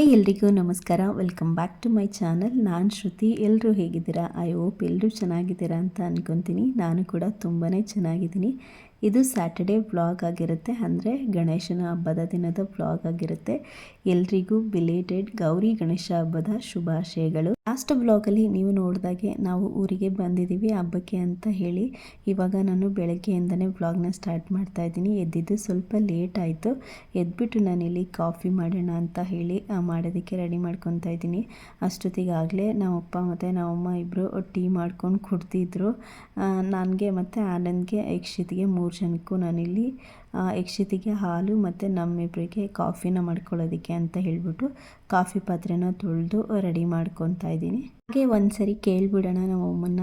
Hi ಎಲ್ರಿಗೂ ನಮಸ್ಕಾರ. Welcome back to my channel ನಾನು ಶ್ರುತಿ. ಎಲ್ಲರೂ ಹೇಗಿದ್ದೀರಾ? ಐ ಹೋಪ್ ಎಲ್ಲರೂ ಚೆನ್ನಾಗಿದ್ದೀರಾ ಅಂತ ಅನ್ಕೊತೀನಿ. ನಾನು ಕೂಡ ತುಂಬಾ ಚೆನ್ನಾಗಿದ್ದೀನಿ. ಇದು ಸ್ಯಾಟರ್ಡೇ ವ್ಲಾಗ್ ಆಗಿರುತ್ತೆ. ಅಂದರೆ ಗಣೇಶನ ಹಬ್ಬದ ದಿನದ ವ್ಲಾಗ್ ಆಗಿರುತ್ತೆ. ಎಲ್ರಿಗೂ ಬಿಲೇಟೆಡ್ ಗೌರಿ ಗಣೇಶ ಹಬ್ಬದ ಶುಭಾಶಯಗಳು. ಲಾಸ್ಟ್ ಬ್ಲಾಗಲ್ಲಿ ನೀವು ನೋಡಿದಾಗೆ ನಾವು ಊರಿಗೆ ಬಂದಿದ್ದೀವಿ, ಹಬ್ಬಕ್ಕೆ ಅಂತ ಹೇಳಿ. ಇವಾಗ ನಾನು ಬೆಳಗ್ಗೆಯಿಂದನೇ ಬ್ಲಾಗ್ನ ಸ್ಟಾರ್ಟ್ ಮಾಡ್ತಾ ಇದ್ದೀನಿ. ಎದ್ದಿದ್ದು ಸ್ವಲ್ಪ ಲೇಟ್ ಆಯಿತು. ಎದ್ಬಿಟ್ಟು ನಾನಿಲ್ಲಿ ಕಾಫಿ ಮಾಡೋಣ ಅಂತ ಹೇಳಿ ಮಾಡೋದಕ್ಕೆ ರೆಡಿ ಮಾಡ್ಕೊತಾ ಇದ್ದೀನಿ. ಅಷ್ಟೊತ್ತಿಗಾಗಲೇ ನಮ್ಮಪ್ಪ ಮತ್ತು ನಮ್ಮಮ್ಮ ಇಬ್ಬರು ಟೀ ಮಾಡ್ಕೊಂಡು ಕುಡ್ತಿದ್ರು ನನಗೆ ಮತ್ತು ಆನಂದ್ಗೆ ಯಕ್ಷಿತ್ಗೆ ಮೂರು ಜನಕ್ಕೂ ನಾನಿಲ್ಲಿ ಯಕ್ಷಿತಿಗೆ ಹಾಲು ಮತ್ತು ನಮ್ಮಿಬ್ಬರಿಗೆ ಕಾಫಿನ ಮಾಡ್ಕೊಳ್ಳೋದಕ್ಕೆ ಅಂತ ಹೇಳಿಬಿಟ್ಟು ಕಾಫಿ ಪಾತ್ರೆನ ತೊಳೆದು ರೆಡಿ ಮಾಡ್ಕೊತಾ ಇದ್ದೀನಿ. ಹಾಗೆ ಒಂದು ಸರಿ ಕೇಳಿಬಿಡೋಣ ನಮ್ಮಮ್ಮನ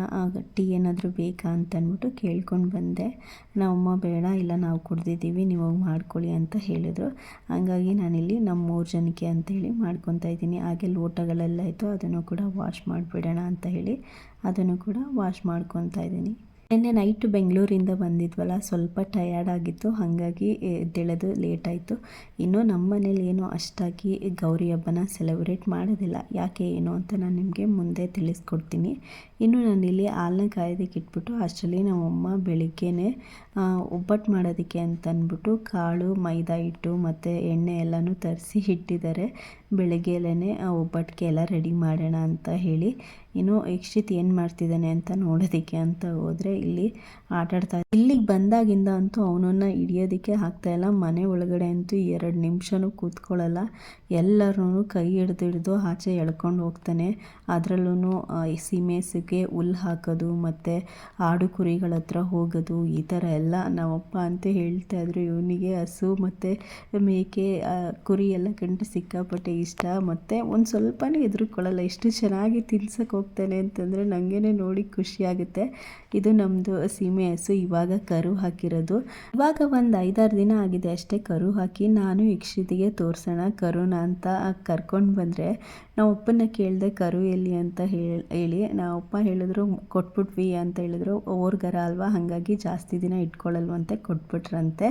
ಟೀ ಏನಾದರೂ ಬೇಕಾ ಅಂತ ಅಂದ್ಬಿಟ್ಟು ಕೇಳ್ಕೊಂಡು ಬಂದೆ. ನಮ್ಮಮ್ಮ ಬೇಡ, ಇಲ್ಲ ನಾವು ಕುಡ್ದಿದ್ದೀವಿ ನೀವು ಮಾಡ್ಕೊಳ್ಳಿ ಅಂತ ಹೇಳಿದರು. ಹಾಗಾಗಿ ನಾನಿಲ್ಲಿ ನಮ್ಮ ಮೂರು ಜನಕ್ಕೆ ಅಂತ ಹೇಳಿ ಮಾಡ್ಕೊತಾ ಇದ್ದೀನಿ. ಹಾಗೆ ಲೋಟಗಳೆಲ್ಲ ಇತ್ತು, ಅದನ್ನು ಕೂಡ ವಾಶ್ ಮಾಡಿಬಿಡೋಣ ಅಂತ ಹೇಳಿ ಅದನ್ನು ಕೂಡ ವಾಶ್ ಮಾಡ್ಕೊತಾ ಇದ್ದೀನಿ. ನಿನ್ನೆ ನೈಟ್ ಬೆಂಗಳೂರಿಂದ ಬಂದಿದ್ವಲ್ಲ, ಸ್ವಲ್ಪ ಟಯರ್ಡ್ ಆಗಿತ್ತು, ಹಾಗಾಗಿ ಎದ್ದೇಳೋದು ಲೇಟ್ ಆಯಿತು. ಇನ್ನು ನಮ್ಮ ಮನೇಲಿ ಏನೋ ಅಷ್ಟಾಗಿ ಗೌರಿ ಹಬ್ಬನ ಸೆಲೆಬ್ರೇಟ್ ಮಾಡೋದಿಲ್ಲ. ಯಾಕೆ ಏನು ಅಂತ ನಾನು ನಿಮಗೆ ಮುಂದೆ ತಿಳಿಸ್ಕೊಡ್ತೀನಿ. ಇನ್ನು ನಾನಿಲ್ಲಿ ಹಾಲನ್ನ ಕಾಯೋದಕ್ಕೆ ಇಟ್ಬಿಟ್ಟು ಅಷ್ಟರಲ್ಲಿ ನಮ್ಮಮ್ಮ ಬೆಳಿಗ್ಗೆನೇ ಒಬ್ಬಟ್ಟು ಮಾಡೋದಕ್ಕೆ ಅಂತ ಅಂದ್ಬಿಟ್ಟು ಕಾಳು, ಮೈದಾ ಹಿಟ್ಟು ಮತ್ತು ಎಣ್ಣೆ ಎಲ್ಲನೂ ತರಿಸಿ ಇಟ್ಟಿದ್ದಾರೆ. ಬೆಳಗ್ಗೆಲೇ ಒಬ್ಬಟ್ಟಿಗೆ ಎಲ್ಲ ರೆಡಿ ಮಾಡೋಣ ಅಂತ ಹೇಳಿ, ಇನ್ನು ಯಕ್ಷಿತ್ ಏನು ಮಾಡ್ತಿದ್ದಾನೆ ಅಂತ ನೋಡೋದಕ್ಕೆ ಅಂತ ಹೋದರೆ ಇಲ್ಲಿ ಆಟಾಡ್ತಾ ಇಲ್ಲಿಗೆ ಬಂದಾಗಿಂದ ಅಂತೂ ಅವನನ್ನು ಹಿಡಿಯೋದಕ್ಕೆ ಆಗ್ತಾಯಿಲ್ಲ ಮನೆ ಒಳಗಡೆ ಅಂತೂ ಎರಡು ನಿಮಿಷನೂ ಕೂತ್ಕೊಳ್ಳಲ್ಲ ಎಲ್ಲರೂ ಕೈ ಹಿಡ್ದು ಹಿಡಿದು ಆಚೆ ಎಳ್ಕೊಂಡು ಹೋಗ್ತಾನೆ. ಅದರಲ್ಲೂ ಸೀಮೆಸಿಗೆ ಹುಲ್ಲು ಹಾಕೋದು, ಮತ್ತು ಆಡು ಕುರಿಗಳ ಹತ್ರ ಹೋಗೋದು, ಈ ಥರ ಎಲ್ಲ ನಮ್ಮಪ್ಪ ಅಂತ ಹೇಳ್ತಾ ಇದ್ರು. ಇವನಿಗೆ ಹಸು ಮತ್ತು ಮೇಕೆ ಕುರಿ ಎಲ್ಲ ಕಂಡು ಸಿಕ್ಕಾಪಟ್ಟೆ ಇಷ್ಟ. ಮತ್ತು ಒಂದು ಸ್ವಲ್ಪನೇ ಹೆದರ್ಕೊಳ್ಳಲ್ಲ ಎಷ್ಟು ಚೆನ್ನಾಗಿ ತಿನ್ಸಕ್ಕೆ ಹೋಗ್ತಾನೆ ಅಂತಂದರೆ ನನಗೇನೆ ನೋಡಿ ಖುಷಿಯಾಗುತ್ತೆ ಇದು ನಮ್ಮದು ಸೀಮೆ ಹಸು, ಇವಾಗ ಕರು ಹಾಕಿರೋದು. ಇವಾಗ ಒಂದು ಐದಾರು ದಿನ ಆಗಿದೆ ಅಷ್ಟೇ ಕರು ಹಾಕಿ, ನಾನು ಯಕ್ಷಿತಿಗೆ ತೋರಿಸೋಣ ಕರುನ ಅಂತ ಕರ್ಕೊಂಡು ಬಂದರೆ, ನಾವು ಅಪ್ಪನ ಕೇಳಿದೆ ಕರು ಎಲ್ಲಿ ಅಂತ ಹೇಳಿ, ನಾವು ಅಪ್ಪ ಹೇಳಿದ್ರು, ಕೊಟ್ಬಿಟ್ವಿ ಅಂತ ಹೇಳಿದ್ರು. ಓರ್ಗರ ಅಲ್ವಾ? ಹಾಗಾಗಿ ಜಾಸ್ತಿ ದಿನ ಇಟ್ಕೊಳ್ಳಲ್ವಂತೆ ಕೊಟ್ಬಿಟ್ರಂತೆ.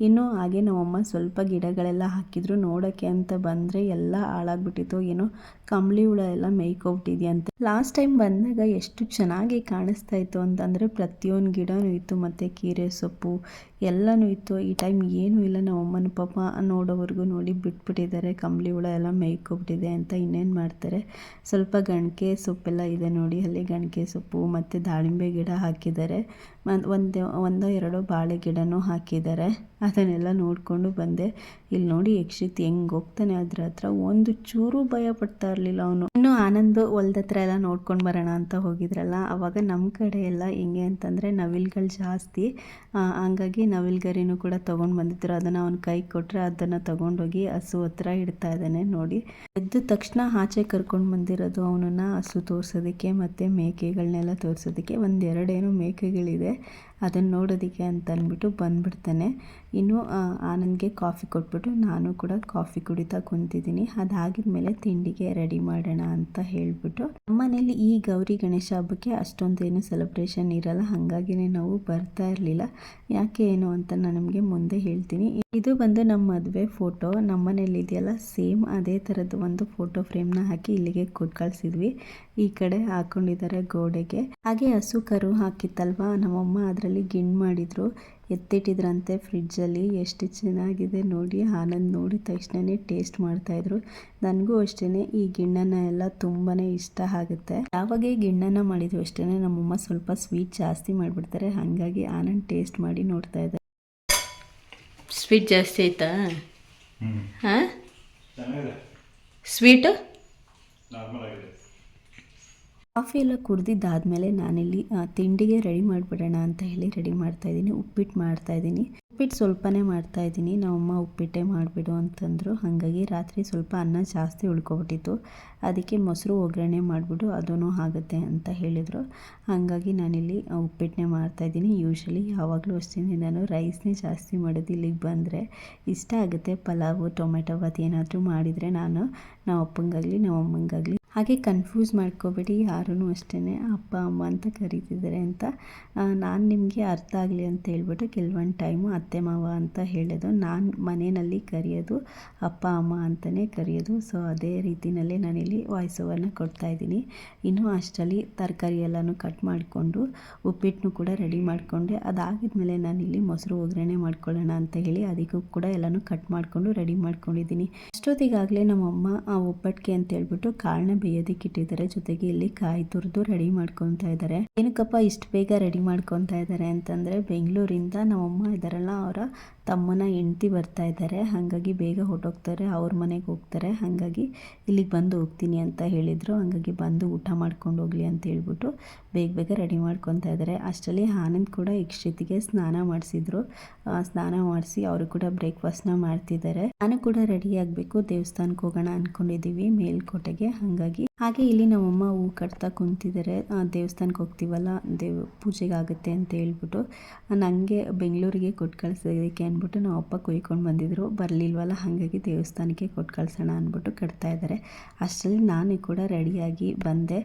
ಇನ್ನು ಹಾಗೆ ನಮ್ಮಮ್ಮ ಸ್ವಲ್ಪ ಗಿಡಗಳೆಲ್ಲ ಹಾಕಿದ್ರು. ನೋಡೋಕ್ಕೆ ಅಂತ ಬಂದರೆ ಎಲ್ಲ ಹಾಳಾಗ್ಬಿಟ್ಟಿತ್ತು. ಏನೋ ಕಂಬಳಿ ಹುಳ ಎಲ್ಲ ಮೇಯ್ಕೊಬಿಟ್ಟಿದ್ಯಂತೆ ಲಾಸ್ಟ್ ಟೈಮ್ ಬಂದಾಗ ಎಷ್ಟು ಚೆನ್ನಾಗಿ ಕಾಣಿಸ್ತಾ ಇತ್ತು ಅಂತಂದರೆ, ಪ್ರತಿಯೊಂದು ಗಿಡನೂ ಇತ್ತು. ಮತ್ತು ಕೀರೆ ಸೊಪ್ಪು ಎಲ್ಲನೂ ಇತ್ತು. ಈ ಟೈಮ್ ಏನೂ ಇಲ್ಲ. ನಮ್ಮ ಅಮ್ಮನ ಪಾಪ ನೋಡೋವರೆಗೂ ನೋಡಿ ಬಿಟ್ಬಿಟ್ಟಿದ್ದಾರೆ. ಕಂಬಳಿ ಹುಳ ಎಲ್ಲ ಮೇಯ್ಕೊಬಿಟ್ಟಿದೆ ಅಂತ ಇನ್ನೇನು ಮಾಡ್ತಾರೆ? ಸ್ವಲ್ಪ ಗಣಕೆ ಸೊಪ್ಪೆಲ್ಲ ಇದೆ ನೋಡಿ. ಅಲ್ಲಿ ಗಣಕೆ ಸೊಪ್ಪು ಮತ್ತು ದಾಳಿಂಬೆ ಗಿಡ ಹಾಕಿದ್ದಾರೆ. ಒಂದು ಒಂದು ಎರಡೋ ಬಾಳೆ ಗಿಡನೂ ಹಾಕಿದ್ದಾರೆ. ಅದನ್ನೆಲ್ಲ ನೋಡಿಕೊಂಡು ಬಂದೆ. ಇಲ್ಲಿ ನೋಡಿ ಯಕ್ಷಿತ್ ಹೆಂಗೆ ಹೋಗ್ತಾನೆ ಅದ್ರ ಹತ್ರ. ಒಂದು ಚೂರು ಭಯ ಪಡ್ತಾ ಇರಲಿಲ್ಲ ಅವನು. ಇನ್ನು ಆನಂದ್ ಹೊಲ್ದ ಹತ್ರ ಎಲ್ಲ ನೋಡ್ಕೊಂಡು ಬರೋಣ ಅಂತ ಹೋಗಿದ್ರಲ್ಲ. ಅವಾಗ ನಮ್ಮ ಕಡೆ ಎಲ್ಲ ಹೆಂಗೆ ಅಂತಂದರೆ ನವಿಲ್ಗಳು ಜಾಸ್ತಿ. ಹಂಗಾಗಿ ನವಿಲ್ಗರಿನೂ ಕೂಡ ತೊಗೊಂಡು ಬಂದಿದ್ರು. ಅದನ್ನು ಅವ್ನ ಕೈ ಕೊಟ್ಟರೆ ಅದನ್ನು ತೊಗೊಂಡೋಗಿ ಹಸು ಹತ್ರ ಇಡ್ತಾ ಇದ್ದಾನೆ ನೋಡಿ. ಎದ್ದ ತಕ್ಷಣ ಆಚೆ ಕರ್ಕೊಂಡು ಬಂದಿರೋದು ಅವನನ್ನ ಹಸು ತೋರಿಸೋದಕ್ಕೆ ಮತ್ತು ಮೇಕೆಗಳನ್ನೆಲ್ಲ ತೋರಿಸೋದಕ್ಕೆ. ಒಂದೆರಡೇನು ಮೇಕೆಗಳಿದೆ. ಅದನ್ನು ನೋಡೋದಕ್ಕೆ ಅಂತ ಅಂದ್ಬಿಟ್ಟು ಬಂದ್ಬಿಡ್ತಾನೆ. ಇನ್ನು ಆನಂದ್ಗೆ ಕಾಫಿ ಕೊಟ್ಬಿಟ್ಟು ನಾನು ಕೂಡ ಕಾಫಿ ಕುಡಿತಾ ಕುಂತಿದ್ದೀನಿ. ಅದಾಗಿದ ಮೇಲೆ ತಿಂಡಿಗೆ ರೆಡಿ ಮಾಡೋಣ ಅಂತ ಹೇಳಿಬಿಟ್ಟು. ನಮ್ಮನೇಲಿ ಈ ಗೌರಿ ಗಣೇಶ ಹಬ್ಬಕ್ಕೆ ಅಷ್ಟೊಂದೇನು ಸೆಲೆಬ್ರೇಷನ್ ಇರಲ್ಲ. ಹಾಗಾಗಿನೇ ನಾವು ಬರ್ತಾ ಇರಲಿಲ್ಲ. ಯಾಕೆ ಏನು ಅಂತ ನಾನು ನಿಮಗೆ ಮುಂದೆ ಹೇಳ್ತೀನಿ. ಇದು ಬಂದು ನಮ್ಮ ಮದುವೆ ಫೋಟೋ ನಮ್ಮನೇಲಿ ಇದೆಯಲ್ಲ ಸೇಮ್ ಅದೇ ಥರದ ಒಂದು ಫೋಟೋ ಫ್ರೇಮ್ನ ಹಾಕಿ ಇಲ್ಲಿಗೆ ಕೊಟ್ಟು ಕಳಿಸಿದ್ವಿ ಈ ಕಡೆ ಹಾಕೊಂಡಿದ್ದಾರೆ ಗೋಡೆಗೆ. ಹಾಗೆ ಹಸು ಕರು ಹಾಕಿತ್ತಲ್ವಾ? ನಮ್ಮಮ್ಮ ಅದರಲ್ಲಿ ಗಿಣ್ ಮಾಡಿದ್ರು. ಎತ್ತಿಟ್ಟಿದ್ರಂತೆ ಫ್ರಿಡ್ಜಲ್ಲಿ ಎಷ್ಟು ಚೆನ್ನಾಗಿದೆ ನೋಡಿ. ಆನಂದ್ ನೋಡಿದ ತಕ್ಷಣನೇ ಟೇಸ್ಟ್ ಮಾಡ್ತಾಯಿದ್ರು ನನಗೂ ಅಷ್ಟೇ ಈ ಗಿಣ್ಣನ ಎಲ್ಲ ತುಂಬಾ ಇಷ್ಟ ಆಗುತ್ತೆ. ಯಾವಾಗ ಈ ಗಿಣ್ಣನ ಮಾಡಿದ್ವಿ ಅಷ್ಟೇ ನಮ್ಮಮ್ಮ ಸ್ವಲ್ಪ ಸ್ವೀಟ್ ಜಾಸ್ತಿ ಮಾಡಿಬಿಡ್ತಾರೆ. ಹಾಗಾಗಿ ಆನಂದ್ ಟೇಸ್ಟ್ ಮಾಡಿ ನೋಡ್ತಾ ಇದ್ದಾರೆ. ಸ್ವೀಟ್ ಜಾಸ್ತಿ ಆಯ್ತಾ? ಹಾಂ? ಸ್ವೀಟು? ಕಾಫಿ ಎಲ್ಲ ಕುಡ್ದಿದ್ದಾದಮೇಲೆ ನಾನಿಲ್ಲಿ ತಿಂಡಿಗೆ ರೆಡಿ ಮಾಡಿಬಿಡೋಣ ಅಂತ ಹೇಳಿ ರೆಡಿ ಮಾಡ್ತಾ ಇದ್ದೀನಿ. ಉಪ್ಪಿಟ್ಟು ಮಾಡ್ತಾ ಇದ್ದೀನಿ. ಉಪ್ಪಿಟ್ಟು ಸ್ವಲ್ಪನೇ ಮಾಡ್ತಾ ಮಾಡ್ತಾಯಿದ್ದೀನಿ ನಮ್ಮಮ್ಮ ಉಪ್ಪಿಟ್ಟೆ ಮಾಡಿಬಿಡು ಅಂತಂದರು. ಹಾಗಾಗಿ ರಾತ್ರಿ ಸ್ವಲ್ಪ ಅನ್ನ ಜಾಸ್ತಿ ಉಳ್ಕೊಬಿಟ್ಟಿತ್ತು. ಅದಕ್ಕೆ ಮೊಸರು ಒಗ್ಗರಣೆ ಮಾಡಿಬಿಡು ಅದೂ ಆಗುತ್ತೆ ಅಂತ ಹೇಳಿದರು. ಹಾಗಾಗಿ ನಾನಿಲ್ಲಿ ಉಪ್ಪಿಟ್ಟನ್ನೇ ಮಾಡ್ತಾ ಇದ್ದೀನಿ. ಯೂಶ್ವಲಿ ಯಾವಾಗಲೂ ಅಷ್ಟೇ ನಾನು ರೈಸ್ನೇ ಜಾಸ್ತಿ ಮಾಡೋದು ಇಲ್ಲಿಗೆ ಬಂದರೆ ಇಷ್ಟ ಆಗುತ್ತೆ. ಪಲಾವು, ಟೊಮೆಟೊ ಬಾತ್ ಏನಾದರೂ ಮಾಡಿದರೆ ನಾನು ನಮ್ಮ ಅಪ್ಪಂಗಾಗಲಿ ನಮ್ಮ ಅಮ್ಮಂಗಾಗಲಿ ಹಾಗೆ ಕನ್ಫ್ಯೂಸ್ ಮಾಡ್ಕೋಬೇಡಿ ಯಾರೂ ಅಷ್ಟೇ ಅಪ್ಪ, ಅಮ್ಮ ಅಂತ ಕರೀತಿದ್ದಾರೆ ಅಂತ. ನಾನು ನಿಮಗೆ ಅರ್ಥ ಆಗಲಿ ಅಂತ ಹೇಳ್ಬಿಟ್ಟು ಕೆಲವೊಂದು ಟೈಮು ಅತ್ತೆ, ಮಾವ ಅಂತ ಹೇಳೋದು. ನಾನು ಮನೆಯಲ್ಲಿ ಕರೆಯೋದು, ಅಪ್ಪ, ಅಮ್ಮ ಅಂತಲೇ ಕರೆಯೋದು. ಸೊ ಅದೇ ರೀತಿಯಲ್ಲೇ ನಾನಿಲ್ಲಿ ವಾಯ್ಸ್ ಓವರ್ನ ಕೊಡ್ತಾಯಿದ್ದೀನಿ ಇನ್ನೂ ಅಷ್ಟರಲ್ಲಿ ತರಕಾರಿ ಎಲ್ಲನೂ ಕಟ್ ಮಾಡಿಕೊಂಡು ಉಪ್ಪಿಟ್ಟನ್ನು ಕೂಡ ರೆಡಿ ಮಾಡಿಕೊಂಡೆ. ಅದಾಗಿದ್ಮೇಲೆ ನಾನಿಲ್ಲಿ ಮೊಸರು ಒಗ್ಗರಣೆ ಮಾಡ್ಕೊಳ್ಳೋಣ ಅಂತ ಹೇಳಿ ಅದಕ್ಕೂ ಕೂಡ ಎಲ್ಲನೂ ಕಟ್ ಮಾಡಿಕೊಂಡು ರೆಡಿ ಮಾಡ್ಕೊಂಡಿದ್ದೀನಿ. ಅಷ್ಟೊತ್ತಿಗಾಗಲೇ ನಮ್ಮಮ್ಮ ಆ ಒಬ್ಬಟ್ಟಿಗೆ ಅಂತ ಹೇಳ್ಬಿಟ್ಟು ಕಾಳನ್ನ ಬೇಯೋದಕ್ಕೆ ಇಟ್ಟಿದ್ದಾರೆ ಜೊತೆಗೆ ಇಲ್ಲಿ ಕಾಯಿ ತುರಿದು ರೆಡಿ ಮಾಡ್ಕೊತಾ ಇದ್ದಾರೆ. ಏನಕ್ಕಪ್ಪ ಇಷ್ಟು ಬೇಗ ರೆಡಿ ಮಾಡ್ಕೊತಾ ಇದ್ದಾರೆ ಅಂತಂದರೆ ಬೆಂಗಳೂರಿಂದ ನಮ್ಮಮ್ಮ ಇದ್ದಾರಲ್ಲ ಅವರ ತಮ್ಮನ ಹೆಂಡ್ತಿ ಬರ್ತಾ ಇದ್ದಾರೆ, ಹಾಗಾಗಿ ಬೇಗ ಹೊರಟೋಗ್ತಾರೆ, ಅವ್ರ ಮನೆಗೆ ಹೋಗ್ತಾರೆ, ಹಾಗಾಗಿ ಇಲ್ಲಿಗೆ ಬಂದು ಹೋಗ್ತೀನಿ ಅಂತ ಹೇಳಿದರು, ಹಾಗಾಗಿ ಬಂದು ಊಟ ಮಾಡ್ಕೊಂಡು ಹೋಗಲಿ ಅಂತ ಹೇಳ್ಬಿಟ್ಟು ಬೇಗ ಬೇಗ ರೆಡಿ ಮಾಡ್ಕೊತಾ ಇದ್ದಾರೆ. ಅಷ್ಟರಲ್ಲಿ ಆನಂದ್ ಕೂಡ ಇಕ್ಷಿತಿಗೆ ಸ್ನಾನ ಮಾಡಿಸಿದ್ರು. ಸ್ನಾನ ಮಾಡಿಸಿ ಅವರು ಕೂಡ ಬ್ರೇಕ್ಫಾಸ್ಟ್ನ ಮಾಡ್ತಿದ್ದಾರೆ. ನಾನು ಕೂಡ ರೆಡಿ ಆಗಬೇಕು, ದೇವಸ್ಥಾನಕ್ಕೆ ಹೋಗೋಣ ಅಂದ್ಕೊಂಡಿದ್ದೀವಿ ಮೇಲ್ಕೋಟೆಗೆ, ಹಾಗಾಗಿ ಹಾಗೆ ಇಲ್ಲಿ ನಮ್ಮಮ್ಮ ಹೂ ಕಟ್ತಾ ಕುಂತಿದ್ದಾರೆ ದೇವಸ್ಥಾನಕ್ಕೆ ಹೋಗ್ತೀವಲ್ಲ, ದೇವ್ ಪೂಜೆಗೆ ಆಗುತ್ತೆ ಅಂತ ಹೇಳ್ಬಿಟ್ಟು ನನಗೆ ಬೆಂಗಳೂರಿಗೆ ಕೊಟ್ಟು ಕಳಿಸೋದಕ್ಕೆ ಅಂದ್ಬಿಟ್ಟು ನಮ್ಮ ಅಪ್ಪ ಕೊಯ್ಕೊಂಡು ಬಂದಿದ್ರು. ಬರಲಿಲ್ವಲ್ಲ, ಹಾಗಾಗಿ ದೇವಸ್ಥಾನಕ್ಕೆ ಕೊಟ್ಟು ಕಳ್ಸೋಣ ಅಂದ್ಬಿಟ್ಟು ಕಟ್ತಾ ಇದ್ದಾರೆ ಅಷ್ಟರಲ್ಲಿ ನಾನು ಕೂಡ ರೆಡಿಯಾಗಿ ಬಂದೆ.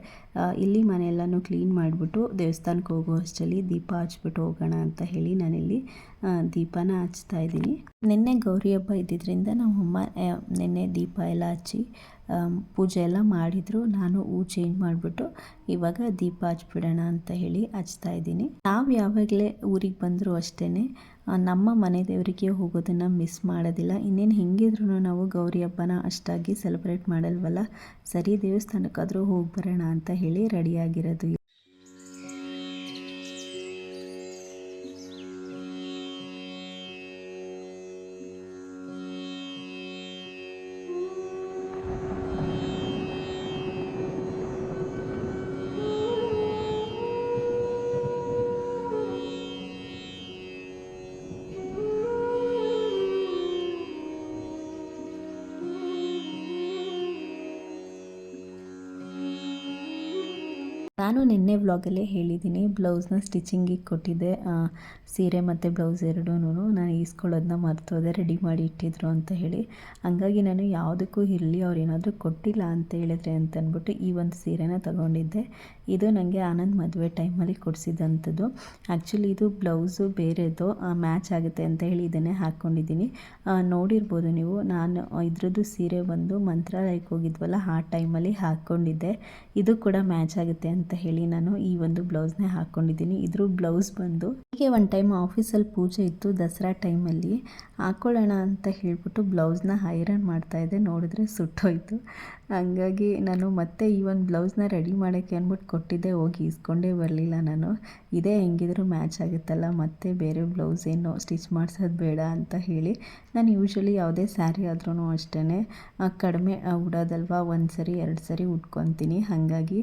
ಇಲ್ಲಿ ಮನೆಯೆಲ್ಲನೂ ಕ್ಲೀನ್ ಮಾಡಿಬಿಟ್ಟು ದೇವಸ್ಥಾನಕ್ಕೆ ಹೋಗೋ ಅಷ್ಟರಲ್ಲಿ ದೀಪ ಹಚ್ಬಿಟ್ಟು ಹೋಗೋಣ ಅಂತ ಹೇಳಿ ನಾನಿಲ್ಲಿ ದೀಪನ ಹಚ್ತಾ ಇದ್ದೀನಿ. ನಿನ್ನೆ ಗೌರಿ ಹಬ್ಬ ಇದ್ದಿದ್ದರಿಂದ ನಮ್ಮಮ್ಮ ನಿನ್ನೆ ದೀಪ ಎಲ್ಲ ಹಚ್ಚಿ ಪೂಜೆ ಎಲ್ಲ ಮಾಡಿದರು. ನಾನು ಹೂ ಚೇಂಜ್ ಮಾಡಿಬಿಟ್ಟು ಇವಾಗ ದೀಪ ಹಚ್ಬಿಡೋಣ ಅಂತ ಹೇಳಿ ಹಚ್ತಾ ಇದ್ದೀನಿ. ನಾವು ಯಾವಾಗಲೇ ಊರಿಗೆ ಬಂದರೂ ಅಷ್ಟೇ ನಮ್ಮ ಮನೆ ದೇವರಿಗೆ ಹೋಗೋದನ್ನು ಮಿಸ್ ಮಾಡೋದಿಲ್ಲ. ಇನ್ನೇನು ಹೆಂಗಿದ್ರೂ ನಾವು ಗೌರಿ ಹಬ್ಬನ ಅಷ್ಟಾಗಿ ಸೆಲೆಬ್ರೇಟ್ ಮಾಡಲ್ವಲ್ಲ? ಸರಿ ದೇವಸ್ಥಾನಕ್ಕಾದರೂ ಹೋಗಿ ಬರೋಣ ಅಂತ ಹೇಳಿ ರೆಡಿಯಾಗಿರೋದು ನಾನು ನಿನ್ನೆ ವ್ಲಾಗಲ್ಲೇ ಹೇಳಿದ್ದೀನಿ, ಬ್ಲೌಸ್ನ ಸ್ಟಿಚಿಂಗಿಗೆ ಕೊಟ್ಟಿದ್ದೆ. ಸೀರೆ ಮತ್ತು ಬ್ಲೌಸ್ ಎರಡೂ ನಾನು ಈಸ್ಕೊಳ್ಳೋದನ್ನ ಮರ್ತೋದೆ, ರೆಡಿ ಮಾಡಿ ಇಟ್ಟಿದ್ರು ಅಂತ ಹೇಳಿ. ಹಂಗಾಗಿ ನಾನು ಯಾವುದಕ್ಕೂ ಇರಲಿ, ಅವ್ರು ಏನಾದರೂ ಕೊಟ್ಟಿಲ್ಲ ಅಂತ ಹೇಳಿದ್ರೆ ಅಂತ ಅಂದ್ಬಿಟ್ಟು ಈ ಒಂದು ಸೀರೆನ ತಗೊಂಡಿದ್ದೆ. ಇದು ನನಗೆ ಆನಂದ್ ಮದುವೆ ಟೈಮಲ್ಲಿ ಕೊಡಿಸಿದಂಥದ್ದು. ಆ್ಯಕ್ಚುಲಿ ಇದು ಬ್ಲೌಸು ಬೇರೆದು ಮ್ಯಾಚ್ ಆಗುತ್ತೆ ಅಂತ ಹೇಳಿ ಇದನ್ನೇ ಹಾಕ್ಕೊಂಡಿದ್ದೀನಿ. ನೋಡಿರ್ಬೋದು ನೀವು, ನಾನು ಇದ್ರದ್ದು ಸೀರೆ ಬಂದು ಮಂತ್ರಾಲಯಕ್ಕೆ ಹೋಗಿದ್ವಲ್ಲ, ಆ ಟೈಮಲ್ಲಿ ಹಾಕ್ಕೊಂಡಿದ್ದೆ. ಇದು ಕೂಡ ಮ್ಯಾಚ್ ಆಗುತ್ತೆ ಅಂತ ಹೇಳಿ ನಾನು ಈ ಒಂದು ಬ್ಲೌಸ್ನೇ ಹಾಕ್ಕೊಂಡಿದ್ದೀನಿ. ಇದ್ರ ಬ್ಲೌಸ್ ಬಂದು ಹೀಗೆ ಒಂದು ಟೈಮ್ ಆಫೀಸಲ್ಲಿ ಪೂಜೆ ಇತ್ತು ದಸರಾ ಟೈಮಲ್ಲಿ. ಹಾಕ್ಕೊಳ್ಳೋಣ ಅಂತ ಹೇಳ್ಬಿಟ್ಟು ಬ್ಲೌಸ್ನ ಐರನ್ ಮಾಡ್ತಾಯಿದ್ದೆ ನೋಡಿದ್ರೆ ಸುಟ್ಟೋಯ್ತು. ಹಂಗಾಗಿ ನಾನು ಮತ್ತೆ ಈ ಒಂದು ಬ್ಲೌಸ್ನ ರೆಡಿ ಮಾಡೋಕ್ಕೆ ಅಂದ್ಬಿಟ್ಟು ಕೊಟ್ಟಿದ್ದೆ, ಹೋಗಿ ಇಸ್ಕೊಂಡೇ ಬರಲಿಲ್ಲ ನಾನು. ಇದೇ ಹೆಂಗಿದ್ರು ಮ್ಯಾಚ್ ಆಗುತ್ತಲ್ಲ, ಮತ್ತೆ ಬೇರೆ ಬ್ಲೌಸ್ ಏನು ಸ್ಟಿಚ್ ಮಾಡ್ಸೋದು ಬೇಡ ಅಂತ ಹೇಳಿ ನಾನು ಯೂಶ್ವಲಿ ಯಾವುದೇ ಸ್ಯಾರಿ ಆದ್ರೂ ಅಷ್ಟೇ ಕಡಿಮೆ ಉಡೋದಲ್ವ, ಒಂದು ಸರಿ, ಎರಡು ಸರಿ ಉಟ್ಕೊತೀನಿ. ಹಾಗಾಗಿ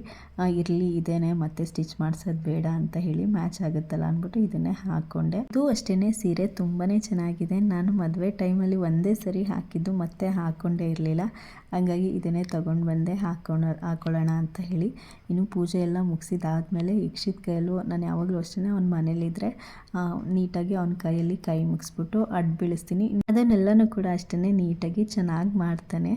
ಇರಲಿ, ಇದೇನೆ, ಮತ್ತೆ ಸ್ಟಿಚ್ ಮಾಡ್ಸೋದು ಬೇಡ ಅಂತ ಹೇಳಿ ಮ್ಯಾಚ್ ಆಗುತ್ತಲ್ಲ ಅಂದ್ಬಿಟ್ಟು ಇದನ್ನೇ ಹಾಕ್ಕೊಂಡೆ. ಅದು ಅಷ್ಟೇ ಸೀರೆ ತುಂಬಾ ಚೆನ್ನಾಗಿದೆ. ನಾನು ಮದುವೆ ಟೈಮಲ್ಲಿ ಒಂದೇ ಸರಿ ಹಾಕಿದ್ದು ಮತ್ತೆ ಹಾಕ್ಕೊಂಡೇ ಇರಲಿಲ್ಲ. ಹಂಗಾಗಿ ಇದನ್ನೇ ತೊಗೊಂಡು ಬಂದೆ, ಹಾಕೋಣ, ಹಾಕೊಳ್ಳೋಣ ಅಂತ ಹೇಳಿ. ಇನ್ನು ಪೂಜೆ ಎಲ್ಲ ಮುಗಿಸಿದಾದ್ಮೇಲೆ ಇಕ್ಷಿತ್ ಕೈಯಲ್ಲೂ ನಾನು ಯಾವಾಗಲೂ ಅಷ್ಟೇ ಅವ್ನ ಮನೇಲಿದ್ದರೆ ನೀಟಾಗಿ ಅವನ ಕೈಯಲ್ಲಿ ಕೈ ಮುಗಿಸ್ಬಿಟ್ಟು ಅಡ್ಡು ಬೀಳಿಸ್ತೀನಿ. ಅದನ್ನೆಲ್ಲನೂ ಕೂಡ ಅಷ್ಟೇ ನೀಟಾಗಿ ಚೆನ್ನಾಗಿ ಮಾಡ್ತಾನೆ.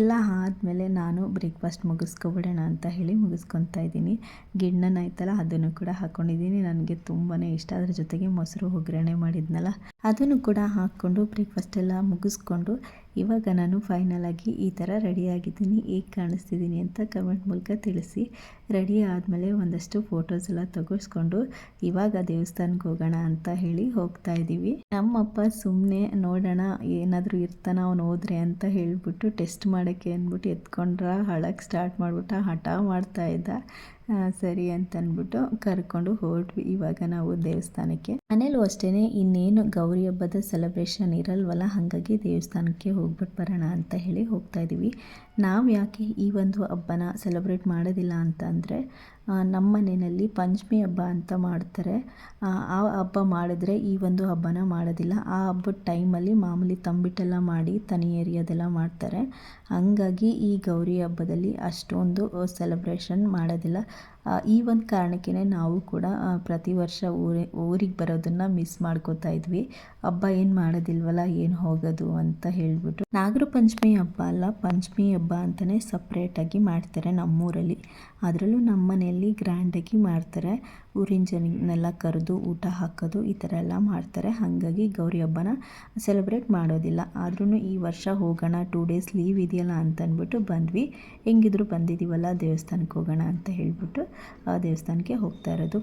ಎಲ್ಲ ಆದಮೇಲೆ ನಾನು ಬ್ರೇಕ್ಫಾಸ್ಟ್ ಮುಗಿಸ್ಕೊಬಿಡೋಣ ಅಂತ ಹೇಳಿ ಮುಗಿಸ್ಕೊತಾ ಇದ್ದೀನಿ. ಗಿಣ್ಣನ ಐತಲ್ಲ ಅದನ್ನು ಕೂಡ ಹಾಕ್ಕೊಂಡಿದ್ದೀನಿ ನನಗೆ ತುಂಬಾ ಇಷ್ಟ. ಅದ್ರ ಜೊತೆಗೆ ಮೊಸರು ಒಗ್ಗರಣೆ ಮಾಡಿದ್ನಲ್ಲ, ಅದನ್ನು ಕೂಡ ಹಾಕ್ಕೊಂಡು ಬ್ರೇಕ್ಫಾಸ್ಟ್ ಎಲ್ಲ ಮುಗಿಸ್ಕೊಂಡು ಇವಾಗ ನಾನು ಫೈನಲ್ ಆಗಿ ಈ ಥರ ರೆಡಿಯಾಗಿದ್ದೀನಿ ಹೇಗೆ ಕಾಣಿಸ್ತಿದ್ದೀನಿ ಅಂತ ಕಮೆಂಟ್ ಮೂಲಕ ತಿಳಿಸಿ. ರೆಡಿ ಆದಮೇಲೆ ಒಂದಷ್ಟು ಫೋಟೋಸ್ ಎಲ್ಲ ತೆಗೆಸ್ಕೊಂಡು ಇವಾಗ ದೇವಸ್ಥಾನಕ್ಕೆ ಹೋಗೋಣ ಅಂತ ಹೇಳಿ ಹೋಗ್ತಾ ಇದ್ದೀವಿ ನಮ್ಮಪ್ಪ ಸುಮ್ಮನೆ ನೋಡೋಣ ಏನಾದರೂ ಇರ್ತಾನ ಅವನು ಹೋದ್ರೆ ಅಂತ ಹೇಳಿಬಿಟ್ಟು ಟೆಸ್ಟ್ ಮಾಡೋಕ್ಕೆ ಅಂದ್ಬಿಟ್ಟು ಎತ್ಕೊಂಡ್ರ ಹಳಕ್ಕೆ ಸ್ಟಾರ್ಟ್ ಮಾಡಿಬಿಟ್ಟ, ಹಠ ಮಾಡ್ತಾ ಇದ್ದ. ಸರಿ ಅಂತ ಅಂದ್ಬಿಟ್ಟು ಕರ್ಕೊಂಡು ಹೊರಟ್ವಿ. ಇವಾಗ ನಾವು ದೇವಸ್ಥಾನಕ್ಕೆ. ಮನೇಲೂ ಅಷ್ಟೇ ಇನ್ನೇನು ಗೌರಿ ಹಬ್ಬದ ಸೆಲೆಬ್ರೇಷನ್ ಇರಲ್ವಲ್ಲ? ಹಾಗಾಗಿ ದೇವಸ್ಥಾನಕ್ಕೆ ಹೋಗ್ಬಿಟ್ಟು ಬರೋಣ ಅಂತ ಹೇಳಿ ಹೋಗ್ತಾ ಇದ್ದೀವಿ ನಾವು ಯಾಕೆ ಈ ಒಂದು ಹಬ್ಬನ ಸೆಲೆಬ್ರೇಟ್ ಮಾಡೋದಿಲ್ಲ ಅಂತ ನಮ್ಮ ಮನೆಯಲ್ಲಿ ಪಂಚಮಿ ಹಬ್ಬ ಅಂತ ಮಾಡ್ತಾರೆ. ಆ ಹಬ್ಬ ಮಾಡಿದ್ರೆ ಈ ಒಂದು ಹಬ್ಬನ ಮಾಡೋದಿಲ್ಲ. ಆ ಹಬ್ಬದ ಟೈಮಲ್ಲಿ ಮಾಮೂಲಿ ತಂಬಿಟ್ಟೆಲ್ಲ ಮಾಡಿ ತನಿ ಅದೆಲ್ಲ ಮಾಡ್ತಾರೆ. ಹಂಗಾಗಿ ಈ ಗೌರಿ ಹಬ್ಬದಲ್ಲಿ ಅಷ್ಟೊಂದು ಸೆಲೆಬ್ರೇಷನ್ ಮಾಡೋದಿಲ್ಲ. ಈ ಒಂದು ಕಾರಣಕ್ಕೇ ನಾವು ಕೂಡ ಪ್ರತಿ ವರ್ಷ ಊರಿ, ಊರಿಗೆ ಬರೋದನ್ನು ಮಿಸ್ ಮಾಡ್ಕೋತಾ ಇದ್ವಿ. ಹಬ್ಬ ಏನು ಮಾಡೋದಿಲ್ವಲ್ಲ, ಏನು ಹೋಗೋದು ಅಂತ ಹೇಳಿಬಿಟ್ಟು. ನಾಗರ ಪಂಚಮಿ ಹಬ್ಬ ಅಲ್ಲ, ಪಂಚಮಿ ಹಬ್ಬ ಅಂತಲೇ ಸಪ್ರೇಟಾಗಿ ಮಾಡ್ತಾರೆ ನಮ್ಮೂರಲ್ಲಿ. ಅದರಲ್ಲೂ ನಮ್ಮ ಮನೆಯಲ್ಲಿ ಗ್ರ್ಯಾಂಡಾಗಿ ಮಾಡ್ತಾರೆ. ಊರಿನ ಜನನೆಲ್ಲ ಕರೆದು ಊಟ ಹಾಕೋದು ಈ ಥರ ಎಲ್ಲ ಮಾಡ್ತಾರೆ. ಹಾಗಾಗಿ ಗೌರಿ ಹಬ್ಬನ ಸೆಲೆಬ್ರೇಟ್ ಮಾಡೋದಿಲ್ಲ. ಆದ್ರೂ ಈ ವರ್ಷ ಹೋಗೋಣ ಟೂ ಡೇಸ್ ಲೀವ್ ಇದೆಯಲ್ಲ ಅಂತ ಅಂದ್ಬಿಟ್ಟು ಬಂದ್ವಿ. ಹೆಂಗಿದ್ರು ಬಂದಿದ್ದೀವಲ್ಲ ದೇವಸ್ಥಾನಕ್ಕೆ ಹೋಗೋಣ ಅಂತ ಹೇಳ್ಬಿಟ್ಟು. ಆ ದೇವಸ್ಥಾನಕ್ಕೆ ಹೋಗ್ತಾ ಇರೋದು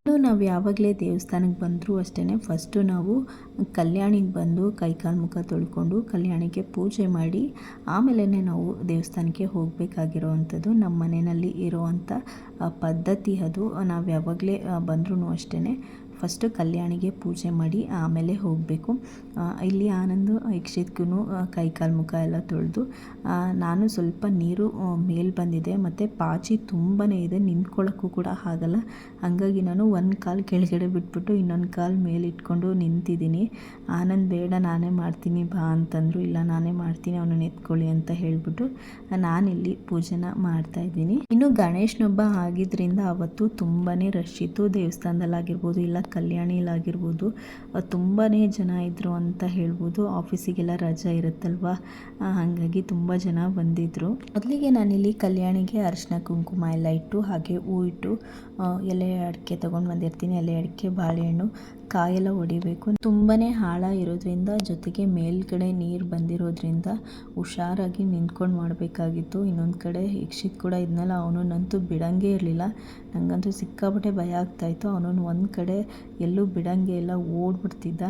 ಇನ್ನು ನಾವು ಯಾವಾಗಲೇ ದೇವಸ್ಥಾನಕ್ಕೆ ಬಂದರೂ ಅಷ್ಟೇ ಫಸ್ಟು ನಾವು ಕಲ್ಯಾಣಿಗೆ ಬಂದು ಕೈಕಾಲು ಮುಖ ತೊಳ್ಕೊಂಡು ಕಲ್ಯಾಣಿಗೆ ಪೂಜೆ ಮಾಡಿ ಆಮೇಲೆ ನಾವು ದೇವಸ್ಥಾನಕ್ಕೆ ಹೋಗಬೇಕಾಗಿರೋ ಅಂಥದ್ದು ನಮ್ಮ ಮನೆಯಲ್ಲಿ ಇರೋವಂಥ ಪದ್ಧತಿ ಅದು. ನಾವು ಯಾವಾಗಲೇ ಬಂದ್ರೂ ಅಷ್ಟೇ ಫಸ್ಟು ಕಲ್ಯಾಣಿಗೆ ಪೂಜೆ ಮಾಡಿ ಆಮೇಲೆ ಹೋಗಬೇಕು. ಇಲ್ಲಿ ಆನಂದು ಯಕ್ಷಿತ್ಗೂ ಕೈಕಾಲು ಮುಖ ಎಲ್ಲ ತೊಳೆದು ನಾನು ಸ್ವಲ್ಪ ನೀರು ಮೇಲೆ ಬಂದಿದೆ. ಮತ್ತು ಪಾಚಿ ತುಂಬಾ ಇದೆ. ನಿಂತ್ಕೊಳ್ಳೋಕ್ಕೂ ಕೂಡ ಆಗಲ್ಲ. ಹಾಗಾಗಿ ನಾನು ಒಂದು ಕಾಲು ಕೆಳಗಡೆ ಬಿಟ್ಬಿಟ್ಟು ಇನ್ನೊಂದು ಕಾಲು ಮೇಲೆ ಇಟ್ಕೊಂಡು ನಿಂತಿದ್ದೀನಿ. ಆನಂದ್, ಬೇಡ, ನಾನೇ ಮಾಡ್ತೀನಿ, ಬಾ ಅಂತಂದರು. ಇಲ್ಲ, ನಾನೇ ಮಾಡ್ತೀನಿ, ಅವನು ಎತ್ಕೊಳ್ಳಿ ಅಂತ ಹೇಳಿಬಿಟ್ಟು ನಾನಿಲ್ಲಿ ಪೂಜೆನ ಮಾಡ್ತಾ ಇದ್ದೀನಿ. ಇನ್ನು ಗಣೇಶನೊಬ್ಬ ಆಗಿದ್ದರಿಂದ ಅವತ್ತು ತುಂಬಾ ರಶ್ ಇತ್ತು. ದೇವಸ್ಥಾನದಲ್ಲಾಗಿರ್ಬೋದು ಇಲ್ಲ ಕಲ್ಯಾಣಿಲಾಗಿರ್ಬೋದು ತುಂಬಾ ಜನ ಇದ್ದರು ಅಂತ ಹೇಳ್ಬೋದು. ಆಫೀಸಿಗೆಲ್ಲ ರಜಾ ಇರುತ್ತಲ್ವ? ಹಾಗಾಗಿ ತುಂಬ ಜನ ಬಂದಿದ್ದರು ಮೊದಲಿಗೆ ನಾನಿಲ್ಲಿ ಕಲ್ಯಾಣಿಗೆ ಅರಿಶಿನ, ಕುಂಕುಮ ಎಲ್ಲ ಇಟ್ಟು, ಹಾಗೆ ಹೂ ಇಟ್ಟು ಎಲೆ ಅಡಿಕೆ ತೊಗೊಂಡು ಬಂದಿರ್ತೀನಿ. ಎಲೆ ಅಡಿಕೆ, ಬಾಳೆಹಣ್ಣು ಕಾಯೆಲ್ಲ ಹೊಡಿಬೇಕು. ತುಂಬಾ ಆಳ ಇರೋದ್ರಿಂದ, ಜೊತೆಗೆ ಮೇಲ್ಗಡೆ ನೀರು ಬಂದಿರೋದ್ರಿಂದ ಹುಷಾರಾಗಿ ನಿಂತ್ಕೊಂಡು ಮಾಡಬೇಕಾಗಿತ್ತು. ಇನ್ನೊಂದು ಕಡೆ ಯಕ್ಷಿತ್ ಕೂಡ ಇದ್ನಲ್ಲ, ಅವನನ್ನಂತೂ ಬಿಡಂಗೇ ಇರಲಿಲ್ಲ. ನನಗಂತೂ ಸಿಕ್ಕಾಪಟ್ಟೆ ಭಯ ಆಗ್ತಾಯಿತ್ತು ಅವನನ್ನು ಒಂದು ಕಡೆ ಎಲ್ಲೂ ಬಿಡಂಗೆ ಇಲ್ಲ, ಓಡ್ಬಿಡ್ತಿದ್ದ.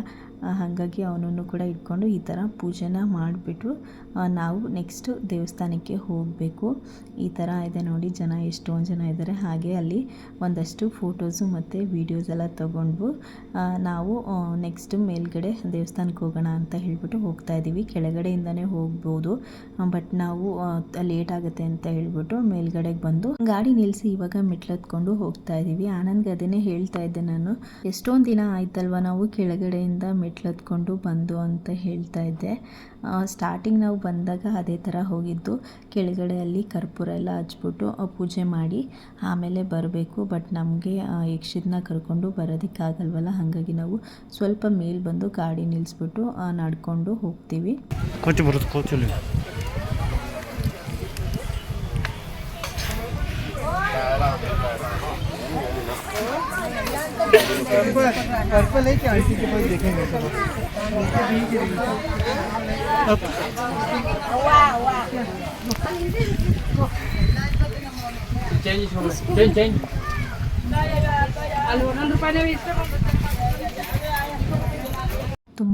ಹಾಗಾಗಿ ಅವನನ್ನು ಕೂಡ ಇಟ್ಕೊಂಡು ಈ ಥರ ಪೂಜೆನ ಮಾಡಿಬಿಟ್ಟು ನಾವು ನೆಕ್ಸ್ಟು ದೇವಸ್ಥಾನಕ್ಕೆ ಹೋಗಬೇಕು. ಈ ಥರ ಇದೆ ನೋಡಿ ಜನ, ಎಷ್ಟೊಂದು ಜನ ಇದ್ದಾರೆ. ಹಾಗೆ ಅಲ್ಲಿ ಒಂದಷ್ಟು ಫೋಟೋಸು ಮತ್ತು ವೀಡಿಯೋಸ್ ಎಲ್ಲ ತೊಗೊಂಡು ನಾವು ನೆಕ್ಸ್ಟ್ ಮೇಲ್ಗಡೆ ದೇವಸ್ಥಾನಕ್ಕೆ ಹೋಗೋಣ ಅಂತ ಹೇಳ್ಬಿಟ್ಟು ಹೋಗ್ತಾ ಇದ್ದೀವಿ. ಕೆಳಗಡೆಯಿಂದನೇ ಹೋಗ್ಬೋದು. ಬಟ್ ನಾವು ಲೇಟ್ ಆಗುತ್ತೆ ಅಂತ ಹೇಳ್ಬಿಟ್ಟು ಮೇಲ್ಗಡೆಗೆ ಬಂದು ಗಾಡಿ ನಿಲ್ಲಿಸಿ ಇವಾಗ ಮೆಟ್ಲತ್ಕೊಂಡು ಹೋಗ್ತಾ ಇದ್ದೀವಿ. ಆನಂದ್ಗೆ ಅದನ್ನೇ ಹೇಳ್ತಾ ಇದ್ದೆ ನಾನು, ಎಷ್ಟೊಂದು ದಿನ ಆಯ್ತಲ್ವ ನಾವು ಕೆಳಗಡೆಯಿಂದ ಮೆಟ್ಲತ್ಕೊಂಡು ಬಂದು ಅಂತ ಹೇಳ್ತಾ ಇದ್ದೆ. ಸ್ಟಾರ್ಟಿಂಗ್ ನಾವು ಬಂದಾಗ ಅದೇ ಥರ ಹೋಗಿದ್ದು. ಕೆಳಗಡೆ ಅಲ್ಲಿ ಕರ್ಪೂರ ಎಲ್ಲ ಹಚ್ಬಿಟ್ಟು ಪೂಜೆ ಮಾಡಿ ಆಮೇಲೆ ಬರಬೇಕು. ಬಟ್ ನಮಗೆ ಯಕ್ಷಿದ್ನ ಕರ್ಕೊಂಡು ಬರೋದಕ್ಕಾಗಲ್ವಲ್ಲ? ಹಾಗಾಗಿ ನಾವು ಸ್ವಲ್ಪ ಮೇಲ್ ಬಂದು ಗಾಡಿ ನಿಲ್ಲಿಸ್ಬಿಟ್ಟು ನಡ್ಕೊಂಡು ಹೋಗ್ತೀವಿ. पर्पल है कि आंटी के पास देखेंगे सब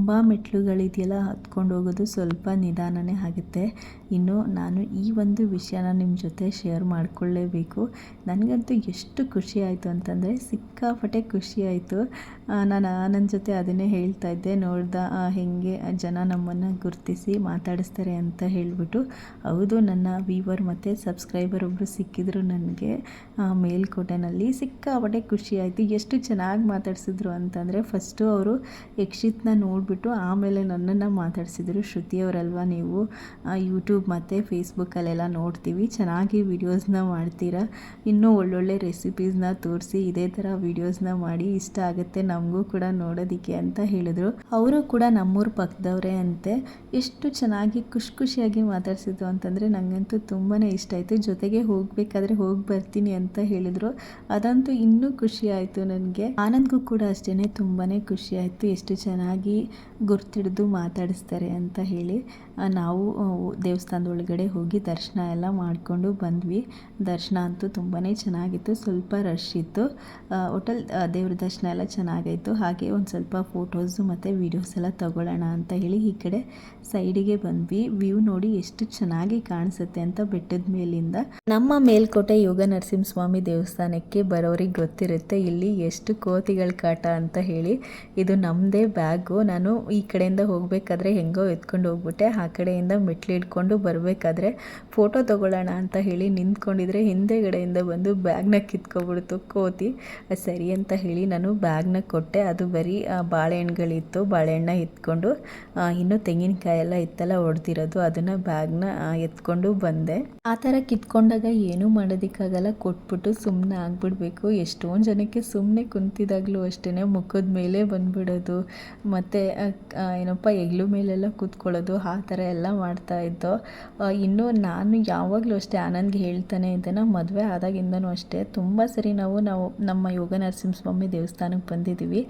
ತುಂಬ ಮೆಟ್ಲುಗಳಿದೆಯಲ್ಲ ಹತ್ಕೊಂಡು ಹೋಗೋದು ಸ್ವಲ್ಪ ನಿಧಾನನೇ ಆಗುತ್ತೆ. ಇನ್ನು ನಾನು ಈ ಒಂದು ವಿಷಯನ ನಿಮ್ಮ ಜೊತೆ ಶೇರ್ ಮಾಡಿಕೊಳ್ಳೇಬೇಕು. ನನಗಂತೂ ಎಷ್ಟು ಖುಷಿ ಆಯಿತು ಅಂತಂದರೆ ಸಿಕ್ಕಾಪಟ್ಟೆ ಖುಷಿ ಆಯಿತು. ನಾನು ನನ್ನ ಜೊತೆ ಅದನ್ನೇ ಹೇಳ್ತಾ ಇದ್ದೆ. ನೋಡ್ದ ಹೆಂಗೆ ಜನ ನಮ್ಮನ್ನು ಗುರುತಿಸಿ ಮಾತಾಡಿಸ್ತಾರೆ ಅಂತ ಹೇಳಿಬಿಟ್ಟು. ಹೌದು, ನನ್ನ ವೀವರ್ ಮತ್ತು ಸಬ್ಸ್ಕ್ರೈಬರ್ ಒಬ್ಬರು ಸಿಕ್ಕಿದ್ರು ನನಗೆ. ಮೇಲ್ಕೋಟೆನಲ್ಲಿ ಸಿಕ್ಕಾಪಟ್ಟೆ ಖುಷಿ ಎಷ್ಟು ಚೆನ್ನಾಗಿ ಮಾತಾಡಿಸಿದ್ರು ಅಂತಂದರೆ ಫಸ್ಟು ಅವರು ಯಕ್ಷಿತ್ನ ನೋಡಿಬಿಟ್ಟು ಆಮೇಲೆ ನನ್ನನ್ನು ಮಾತಾಡಿಸಿದ್ರು. ಶ್ರುತಿಯವರಲ್ವ ನೀವು? ಯೂಟ್ಯೂಬ್ ಮತ್ತು ಫೇಸ್ಬುಕ್ಕಲ್ಲೆಲ್ಲ ನೋಡ್ತೀವಿ. ಚೆನ್ನಾಗಿ ವೀಡಿಯೋಸ್ನ ಮಾಡ್ತೀರಾ? ಇನ್ನೂ ಒಳ್ಳೊಳ್ಳೆ ರೆಸಿಪೀಸ್ನ ತೋರಿಸಿ, ಇದೇ ಥರ ವೀಡಿಯೋಸ್ನ ಮಾಡಿ ಇಷ್ಟ ಆಗುತ್ತೆ. ನಮಗೂ ಕೂಡ ನೋಡೋದಿಕ್ಕೆ ಅಂತ ಹೇಳಿದ್ರು. ಅವರು ಕೂಡ ನಮ್ಮೂರು ಪಕ್ಕದವರೇ ಅಂತೆ. ಎಷ್ಟು ಚೆನ್ನಾಗಿ ಖುಷಿ ಖುಷಿಯಾಗಿ ಮಾತಾಡ್ಸಿದ್ರು ಅಂತಂದರೆ ನನಗಂತೂ ತುಂಬಾ ಇಷ್ಟ ಆಯಿತು. ಜೊತೆಗೆ ಹೋಗಬೇಕಾದ್ರೆ ಹೋಗಿ ಬರ್ತೀನಿ ಅಂತ ಹೇಳಿದರು. ಅದಂತೂ ಇನ್ನೂ ಖುಷಿ ಆಯಿತು ನನಗೆ. ಆನಂದ್ಗೂ ಕೂಡ ಅಷ್ಟೇ ತುಂಬಾ ಖುಷಿ ಆಯಿತು. ಎಷ್ಟು ಚೆನ್ನಾಗಿ ಗುರ್ತಿಡ್ದು ಮಾತಾಡಿಸ್ತಾರೆ ಅಂತ ಹೇಳಿ ನಾವು ದೇವಸ್ಥಾನದ ಒಳಗಡೆ ಹೋಗಿ ದರ್ಶನ ಎಲ್ಲ ಮಾಡಿಕೊಂಡು ಬಂದ್ವಿ. ದರ್ಶನ ಅಂತೂ ತುಂಬಾ ಚೆನ್ನಾಗಿತ್ತು, ಸ್ವಲ್ಪ ರಶ್ ಇತ್ತು. ಹೋಟೆಲ್ ದೇವ್ರ ದರ್ಶನ ಎಲ್ಲ ಚೆನ್ನಾಗಾಯಿತು. ಹಾಗೆ ಒಂದು ಸ್ವಲ್ಪ ಫೋಟೋಸು ಮತ್ತು ವೀಡಿಯೋಸ್ ಎಲ್ಲ ತಗೊಳ್ಳೋಣ ಅಂತ ಹೇಳಿ ಈ ಕಡೆ ಸೈಡಿಗೆ ಬಂದ್ವಿ. ವ್ಯೂ ನೋಡಿ ಎಷ್ಟು ಚೆನ್ನಾಗಿ ಕಾಣಿಸುತ್ತೆ ಅಂತ ಬೆಟ್ಟದ ಮೇಲಿಂದ. ನಮ್ಮ ಮೇಲ್ಕೋಟೆ ಯೋಗ ನರಸಿಂಹಸ್ವಾಮಿ ದೇವಸ್ಥಾನಕ್ಕೆ ಬರೋರಿಗೆ ಗೊತ್ತಿರುತ್ತೆ ಇಲ್ಲಿ ಎಷ್ಟು ಕೋತಿಗಳ ಕಾಟ ಅಂತ ಹೇಳಿ. ಇದು ನಮ್ಮದೇ ಬ್ಯಾಗು ನಾನು ಈ ಕಡೆಯಿಂದ ಹೋಗಬೇಕಾದ್ರೆ ಹೆಂಗೋ ಎತ್ಕೊಂಡು ಹೋಗ್ಬಿಟ್ಟೆ. ಆ ಕಡೆಯಿಂದ ಮೆಟ್ಲು ಇಟ್ಕೊಂಡು ಬರಬೇಕಾದ್ರೆ ಫೋಟೋ ತೊಗೊಳ್ಳೋಣ ಅಂತ ಹೇಳಿ ನಿಂತ್ಕೊಂಡಿದ್ರೆ ಹಿಂದೆಗಡೆಯಿಂದ ಬಂದು ಬ್ಯಾಗ್ನ ಕಿತ್ಕೊಬಿಡ್ತು. ಕೋತಿ ಸರಿ ಅಂತ ಹೇಳಿ ನಾನು ಬ್ಯಾಗ್ನ ಕೊಟ್ಟೆ. ಅದು ಬರೀ ಬಾಳೆಹಣ್ಣುಗಳಿತ್ತು. ಬಾಳೆಹಣ್ಣ ಎತ್ಕೊಂಡು ಇನ್ನೂ ಇನ್ನು ತೆಂಗಿನಕಾಯಿ ಎಲ್ಲ ಇತ್ತಲ್ಲ ಹೊಡೆದಿರೋದು ಅದನ್ನು ಬ್ಯಾಗ್ನ ಎತ್ಕೊಂಡು ಬಂದೆ. ಆ ಥರ ಕಿತ್ಕೊಂಡಾಗ ಏನೂ ಮಾಡೋದಕ್ಕಾಗಲ್ಲ. ಕೊಟ್ಬಿಟ್ಟು ಸುಮ್ಮನೆ ಆಗ್ಬಿಡ್ಬೇಕು. ಎಷ್ಟೊಂದು ಜನಕ್ಕೆ ಸುಮ್ಮನೆ ಕುಂತಿದಾಗಲೂ ಅಷ್ಟೇ ಮುಖದ ಮೇಲೆ ಬಂದ್ಬಿಡೋದು. ಮತ್ತು ಏನಪ್ಪ ಹೆಗ್ಲು ಮೇಲೆಲ್ಲ ಕೂತ್ಕೊಳ್ಳೋದು, ಆ ಥರ ಎಲ್ಲ ಮಾಡ್ತಾ ಇದ್ದೋ ಇನ್ನು ನಾನು ಯಾವಾಗಲೂ ಅಷ್ಟೇ ಆನಂದ್ಗೆ ಹೇಳ್ತಾನೆ ಇದ್ದೆ ನಾವು ಮದುವೆ ಆದಾಗಿಂದನೂ ಅಷ್ಟೇ. ತುಂಬ ಸರಿ ನಾವು ನಾವು ನಮ್ಮ ಯೋಗ ನರಸಿಂಹಸ್ವಾಮಿ ದೇವಸ್ಥಾನಕ್ಕೆ ಬಂದಿದ್ದೀವಿ.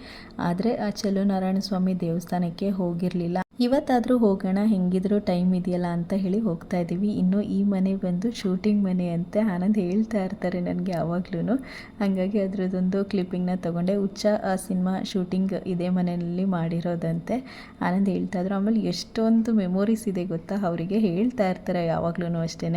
ಆದರೆ ಆ ಚಲುನಾರಾಯಣ ಸ್ವಾಮಿ ದೇವಸ್ಥಾನಕ್ಕೆ ಹೋಗಿರಲಿಲ್ಲ. ಇವತ್ತಾದರೂ ಹೋಗೋಣ, ಹೆಂಗಿದ್ರು ಟೈಮ್ ಇದೆಯಲ್ಲ ಅಂತ ಹೇಳಿ ಹೋಗ್ತಾ ಇದ್ದೀವಿ. ಇನ್ನು ಈ ಮನೆ ಬಂದು ಶೂಟಿಂಗ್ ಮನೆ ಅಂತೆ ಆನಂದ್ ಹೇಳ್ತಾ ಇರ್ತಾರೆ ನನಗೆ ಯಾವಾಗ್ಲೂ ಹಾಗಾಗಿ ಅದರದ್ದೊಂದು ಕ್ಲಿಪ್ಪಿಂಗ್ನ ತೊಗೊಂಡೆ. ಹುಚ್ಚ, ಆ ಸಿನಿಮಾ ಶೂಟಿಂಗ್ ಇದೇ ಮನೆಯಲ್ಲಿ ಮಾಡಿರೋದಂತೆ ಆನಂದ್ ಹೇಳ್ತಾ ಇದ್ರು. ಆಮೇಲೆ ಎಷ್ಟೊಂದು ಮೆಮೊರೀಸ್ ಇದೆ ಗೊತ್ತಾ? ಅವರಿಗೆ ಹೇಳ್ತಾ ಇರ್ತಾರೆ ಯಾವಾಗ್ಲೂ ಅಷ್ಟೇ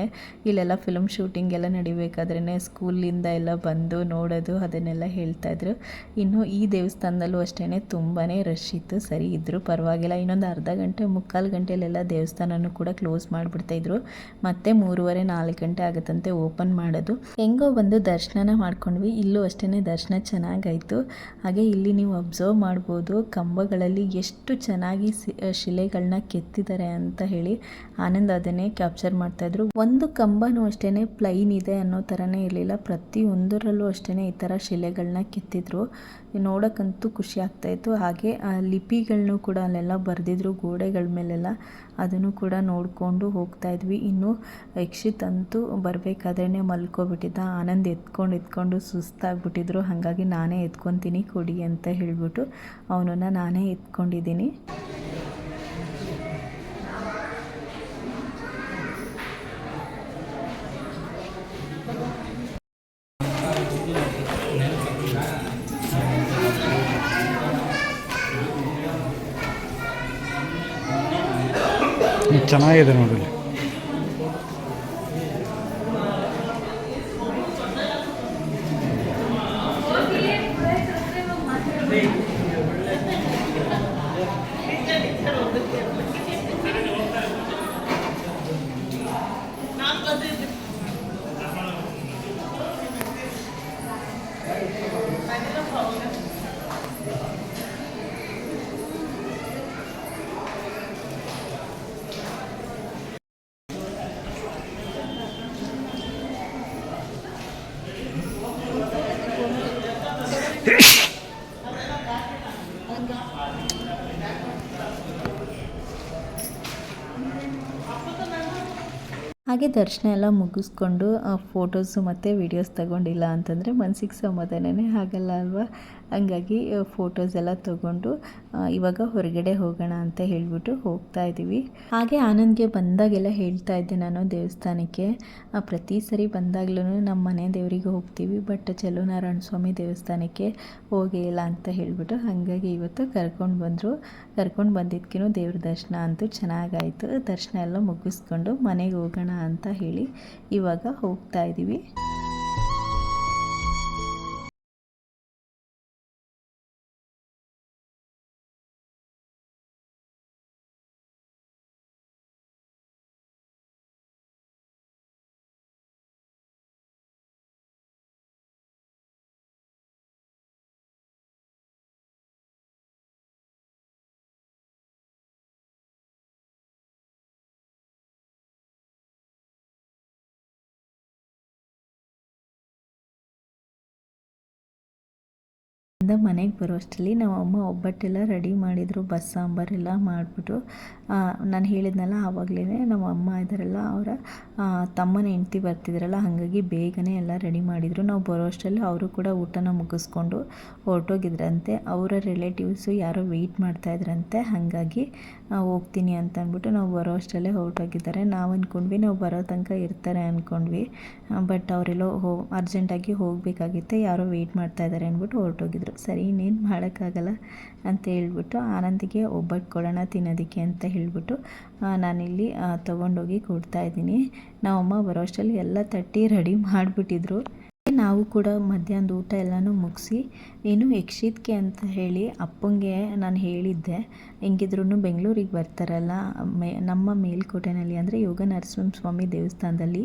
ಇಲ್ಲೆಲ್ಲ ಫಿಲ್ಮ್ ಶೂಟಿಂಗ್ ಎಲ್ಲ ನಡಿಬೇಕಾದ್ರೇ ಸ್ಕೂಲಿಂದ ಎಲ್ಲ ಬಂದು ನೋಡೋದು ಅದನ್ನೆಲ್ಲ ಹೇಳ್ತಾ ಇದ್ರು. ಇನ್ನು ಈ ದೇವಸ್ಥಾನದಲ್ಲೂ ಅಷ್ಟೇ ತುಂಬಾ ರಶ್ ಇತ್ತು. ಸರಿ ಇದ್ದರೂ ಪರವಾಗಿಲ್ಲ. ಇನ್ನೊಂದು ಅರ್ಧ ಗಂಟೆ, ಮುಕ್ಕಾಲು ಗಂಟೆಲೆಲ್ಲ ದೇವಸ್ಥಾನನೂ ಕೂಡ ಕ್ಲೋಸ್ ಮಾಡಿಬಿಡ್ತಾ ಇದ್ರು. ಮತ್ತೆ ಮೂರುವರೆ, ನಾಲ್ಕು ಗಂಟೆ ಆಗುತ್ತಂತೆ ಓಪನ್ ಮಾಡೋದು. ಹೆಂಗೋ ಬಂದು ದರ್ಶನನ ಮಾಡ್ಕೊಂಡ್ವಿ. ಇಲ್ಲೂ ಅಷ್ಟೇ ದರ್ಶನ ಚೆನ್ನಾಗಾಯಿತು. ಹಾಗೆ ಇಲ್ಲಿ ನೀವು ಅಬ್ಸರ್ವ್ ಮಾಡ್ಬೋದು ಕಂಬಗಳಲ್ಲಿ ಎಷ್ಟು ಚೆನ್ನಾಗಿ ಶಿಲೆಗಳನ್ನ ಕೆತ್ತಿದ್ದಾರೆ ಅಂತ ಹೇಳಿ ಆನಂದ್ ಅದನ್ನೇ ಕ್ಯಾಪ್ಚರ್ ಮಾಡ್ತಾಯಿದ್ರು ಒಂದು ಕಂಬನೂ ಅಷ್ಟೇ ಪ್ಲೈನ್ ಇದೆ ಅನ್ನೋ ಥರನೇ ಇರಲಿಲ್ಲ. ಪ್ರತಿಯೊಂದರಲ್ಲೂ ಅಷ್ಟೇ ಈ ಥರ ಶಿಲೆಗಳನ್ನ ಕೆತ್ತಿದ್ರು. ನೋಡೋಕ್ಕಂತೂ ಖುಷಿ ಆಗ್ತಾಯಿತ್ತು ಹಾಗೆ ಆ ಲಿಪಿಗಳನ್ನು ಕೂಡ ಅಲ್ಲೆಲ್ಲ ಬರೆದಿದ್ರು, ಗೋಡೆಗಳ ಮೇಲೆಲ್ಲ ಅದನ್ನು ಕೂಡ ನೋಡಿಕೊಂಡು ಹೋಗ್ತಾ ಇದ್ವಿ. ಇನ್ನು ಯಕ್ಷಿತ್ ಅಂತೂ ಬರಬೇಕಾದ್ರೆ ಮಲ್ಕೊಬಿಟ್ಟಿದ್ದ. ಆನಂದ್ ಎತ್ಕೊಂಡು ಎತ್ಕೊಂಡು ಸುಸ್ತಾಗ್ಬಿಟ್ಟಿದ್ರು. ಹಾಗಾಗಿ ನಾನೇ ಎತ್ಕೊತೀನಿ, ಕೊಡಿ ಅಂತ ಹೇಳಿಬಿಟ್ಟು ಅವನನ್ನು ನಾನೇ ಎತ್ಕೊಂಡಿದ್ದೀನಿ. ಚೆನ್ನಾಗಿದೆ ನೋಡಿ ಹಾಗೆ ದರ್ಶನ ಎಲ್ಲ ಮುಗಿಸ್ಕೊಂಡು ಫೋಟೋಸು ಮತ್ತು ವೀಡಿಯೋಸ್ ತಗೊಂಡಿಲ್ಲ ಅಂತಂದರೆ ಮನಸ್ಸಿಗೆ ಸಮಾಧಾನನೇ ಆಗಲ್ಲ ಅಲ್ವಾ? ಹಂಗಾಗಿ ಫೋಟೋಸ್ ಎಲ್ಲ ತೊಗೊಂಡು ಇವಾಗ ಹೊರಗಡೆ ಹೋಗೋಣ ಅಂತ ಹೇಳಿಬಿಟ್ಟು ಹೋಗ್ತಾ ಇದ್ದೀವಿ ಹಾಗೆ ಆನಂದ್ಗೆ ಬಂದಾಗೆಲ್ಲ ಹೇಳ್ತಾ ಇದ್ದೆ ನಾನು ದೇವಸ್ಥಾನಕ್ಕೆ. ಪ್ರತಿ ಸರಿ ಬಂದಾಗ್ಲೂ ನಮ್ಮ ಮನೆ ದೇವರಿಗೆ ಹೋಗ್ತೀವಿ, ಬಟ್ ಚಲೋನಾರಾಯಣ ಸ್ವಾಮಿ ದೇವಸ್ಥಾನಕ್ಕೆ ಹೋಗೇ ಅಂತ ಹೇಳಿಬಿಟ್ಟು ಹಾಗಾಗಿ ಇವತ್ತು ಕರ್ಕೊಂಡು ಬಂದರು. ಕರ್ಕೊಂಡು ಬಂದಿದ್ದಕ್ಕೂ ದೇವ್ರ ದರ್ಶನ ಅಂತೂ ಚೆನ್ನಾಗಾಯಿತು. ದರ್ಶನ ಎಲ್ಲ ಮುಗಿಸ್ಕೊಂಡು ಮನೆಗೆ ಹೋಗೋಣ ಅಂತ ಹೇಳಿ ಇವಾಗ ಹೋಗ್ತಾ ಇದ್ದೀವಿ ಇಂದ ಮನೆಗೆ ಬರೋಷ್ಟರಲ್ಲಿ ನಮ್ಮ ಅಮ್ಮ ಒಬ್ಬಟ್ಟೆಲ್ಲ ರೆಡಿ ಮಾಡಿದರು, ಬಸ್ ಸಾಂಬಾರೆಲ್ಲ ಮಾಡಿಬಿಟ್ಟು ನಾನು ಹೇಳಿದ್ನಲ್ಲ ಆವಾಗಲೇ ನಮ್ಮ ಅಮ್ಮ ಇದ್ದಾರಲ್ಲ ಅವರ ತಮ್ಮನ ಹೆಂಡ್ತಿ ಬರ್ತಿದ್ರಲ್ಲ, ಹಾಗಾಗಿ ಬೇಗನೆ ಎಲ್ಲ ರೆಡಿ ಮಾಡಿದರು. ನಾವು ಬರೋಷ್ಟರಲ್ಲಿ ಅವರು ಕೂಡ ಊಟನ ಮುಗಿಸ್ಕೊಂಡು ಹೊರಟೋಗಿದ್ರಂತೆ. ಅವರ ರಿಲೇಟಿವ್ಸು ಯಾರೋ ವೆಯ್ಟ್ ಮಾಡ್ತಾಯಿದ್ರಂತೆ ಹಾಗಾಗಿ ಹೋಗ್ತೀನಿ ಅಂತ ಅಂದ್ಬಿಟ್ಟು ನಾವು ಬರೋ ಅಷ್ಟರಲ್ಲೇ ಹೊರಟೋಗಿದ್ದಾರೆ. ನಾವು ಅಂದ್ಕೊಂಡ್ವಿ ನಾವು ಬರೋ ತನಕ ಇರ್ತಾರೆ ಅಂದ್ಕೊಂಡ್ವಿ ಬಟ್ ಅವರೆಲ್ಲೋ ಹೋ ಅರ್ಜೆಂಟಾಗಿ ಹೋಗಬೇಕಾಗಿತ್ತೆ, ಯಾರೋ ವೆಯ್ಟ್ ಮಾಡ್ತಾ ಇದ್ದಾರೆ ಅಂದ್ಬಿಟ್ಟು ಹೊರಟೋಗಿದ್ರು. ಸರಿ, ಇನ್ನೇನು ಮಾಡೋಕ್ಕಾಗಲ್ಲ ಅಂತ ಹೇಳ್ಬಿಟ್ಟು ಆನಂದಿಗೆ ಒಬ್ಬಟ್ಟು ಕೊಡೋಣ ತಿನ್ನೋದಕ್ಕೆ ಅಂತ ಹೇಳಿಬಿಟ್ಟು ನಾನಿಲ್ಲಿ ತೊಗೊಂಡೋಗಿ ಕೊಡ್ತಾ ಇದ್ದೀನಿ. ನಮ್ಮಮ್ಮ ಬರೋ ಅಷ್ಟರಲ್ಲಿ ಎಲ್ಲ ತಟ್ಟಿ ರೆಡಿ ಮಾಡಿಬಿಟ್ಟಿದ್ರು. ನಾವು ಕೂಡ ಮಧ್ಯಾಹ್ನದ ಊಟ ಎಲ್ಲನೂ ಮುಗಿಸಿ ಏನು ಯಕ್ಷಿತ್ಗೆ ಅಂತ ಹೇಳಿ ಅಪ್ಪಂಗೆ ನಾನು ಹೇಳಿದ್ದೆ ಹೆಂಗಿದ್ರು ಬೆಂಗಳೂರಿಗೆ ಬರ್ತಾರಲ್ಲ ಮೇ ನಮ್ಮ ಮೇಲ್ಕೋಟೆನಲ್ಲಿ ಅಂದರೆ ಯೋಗ ನರಸಿಂಹ ಸ್ವಾಮಿ ದೇವಸ್ಥಾನದಲ್ಲಿ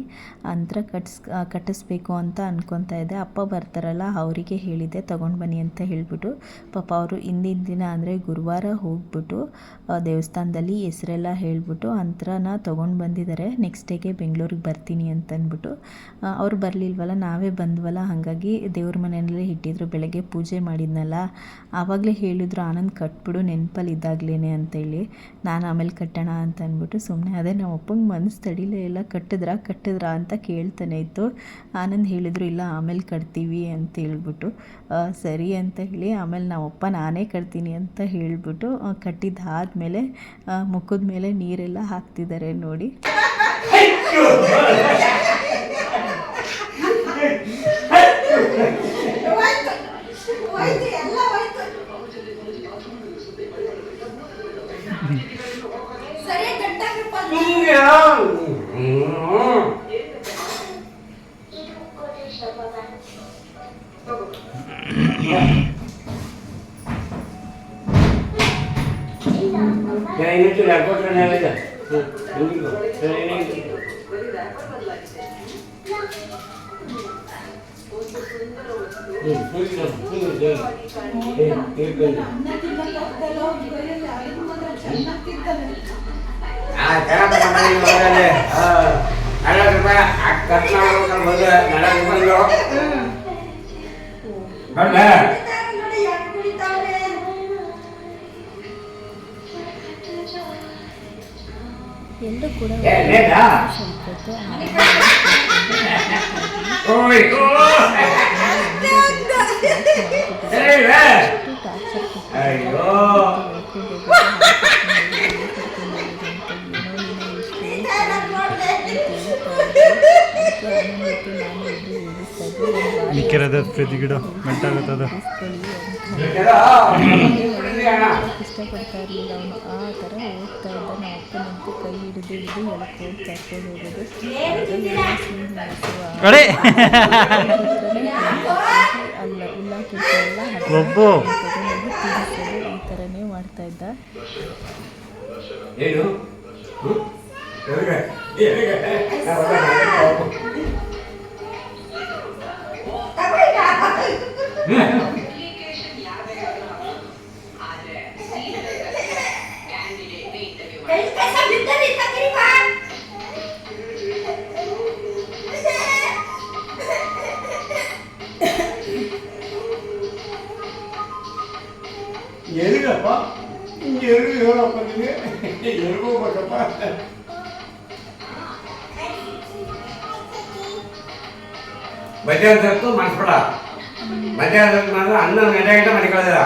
ಅಂತರ ಕಟ್ಸ್ ಕಟ್ಟಿಸ್ಬೇಕು ಅಂತ ಅನ್ಕೊತಾ ಇದ್ದೆ. ಅಪ್ಪ ಬರ್ತಾರಲ್ಲ ಅವರಿಗೆ ಹೇಳಿದ್ದೆ ತೊಗೊಂಡು ಬನ್ನಿ ಅಂತ ಹೇಳಿಬಿಟ್ಟು. ಪಾಪ ಅವರು ಹಿಂದಿನ ದಿನ ಅಂದರೆ ಗುರುವಾರ ಹೋಗ್ಬಿಟ್ಟು ದೇವಸ್ಥಾನದಲ್ಲಿ ಹೆಸರೆಲ್ಲ ಹೇಳಿಬಿಟ್ಟು ಅಂತರನ ತೊಗೊಂಡು ಬಂದಿದ್ದಾರೆ. ನೆಕ್ಸ್ಟ್ ಡೇಗೆ ಬೆಂಗಳೂರಿಗೆ ಬರ್ತೀನಿ ಅಂತ ಅಂದ್ಬಿಟ್ಟು. ಆ, ಅವ್ರು ಬರಲಿಲ್ವಲ್ಲ ನಾವೇ ಬಂದ್ವಲ್ಲ ಹಾಗಾಗಿ ದೇವ್ರ ಮನೆಯಲ್ಲೇ ಇಟ್ಟಿದ್ರು, ಬೆಳಗ್ಗೆ ಪೂಜೆ ಮಾಡಿದ್ನಲ್ಲ, ಆವಾಗಲೇ ಹೇಳಿದ್ರು, ಆನಂದ್, ಕಟ್ಬಿಡು, ನೆನಪಲ್ಲಿ ಇದ್ದಾಗಲೇ ಅಂತೇಳಿ. ನಾನು ಆಮೇಲೆ ಕಟ್ಟೋಣ ಅಂತ ಅಂದ್ಬಿಟ್ಟು ಸುಮ್ಮನೆ ಅದೇ ನಮ್ಮ ಅಪ್ಪಂಗೆ ಮನಸ್ಸು ತಡಿಲೇ ಇಲ್ಲ, ಕಟ್ಟಿದ್ರಾ ಕಟ್ಟಿದ್ರಾ ಅಂತ ಕೇಳ್ತಾನೆ ಇತ್ತು. ಆನಂದ್ ಹೇಳಿದ್ರು, ಇಲ್ಲ, ಆಮೇಲೆ ಕಟ್ತೀವಿ ಅಂತ ಹೇಳ್ಬಿಟ್ಟು. ಸರಿ ಅಂತ ಹೇಳಿ, ಆಮೇಲೆ ನಮ್ಮಪ್ಪ ನಾನೇ ಕಟ್ತೀನಿ ಅಂತ ಹೇಳಿಬಿಟ್ಟು ಕಟ್ಟಿದ್ದಾದಮೇಲೆ ಮುಖದ ಮೇಲೆ ನೀರೆಲ್ಲ ಹಾಕ್ತಿದ್ದಾರೆ ನೋಡಿ. Ya ini tuh lapor kan ya Ya ini. Hmm, sekarang teman-teman yang mana deh? Ah, ada supaya akad nama kan boleh, ada teman lo. Ada. ಎಲ್ಲರೂ ಕೂಡ ಏ, ಲೇಟಾ? ಸ್ವಲ್ಪ ಮಿಕ್ಕಿರೋದು ಪ್ರತಿ ಗಿಡ ಮೆಂಟಾಗುತ್ತದ? ಇಷ್ಟಪಡ್ತಾ ಇರಲಿಲ್ಲ ಅವನು ಆ ಥರ ಹೋಗ್ತಾ ಇದ್ದ ನಾವು ಅಪ್ಪ ನಿಂತು ಕೈ ಹಿಡಿದು ಹಿಡಿದು ಎಳ್ಕೊಂಡು ಕರ್ಕೊಂಡು ಹೋಗೋದು ಅಲ್ಲ ಉಲ್ಲಾಕಿಲ್ಲ ಒಬ್ಬು. ತಿನ್ನಿಸೋದು ಈ ಥರನೇ ಮಾಡ್ತಾ ಇದ್ದ ಏನು ಹ್ಮ್? ಎಲ್ಲಿಗೆ? ಎಲ್ಲಿಗೆ? ನಾ ಬರ್ತೀನಿ. ಎಲ್ಲಿಗಪ್ಪ ಎಲ್ಲಿಗೆ ಹೇಳಪ್ಪ ನಿನಗೆ ಎಲ್ಲಿಗೆ ಹೋಗ್ಬೇಕಪ್ಪ ಮಧ್ಯಾಹ್ನ ಹೊತ್ತು ಮಾಡಿಸ್ಬೇಡ ಮಧ್ಯಾಹ್ನ ಮಾಡಿದ್ರೆ ಹನ್ನೊಂದು ಗಂಟೆ ಗಂಟೆ ಮನಿಕೊಳ್ಳೋದಿಲ್ಲ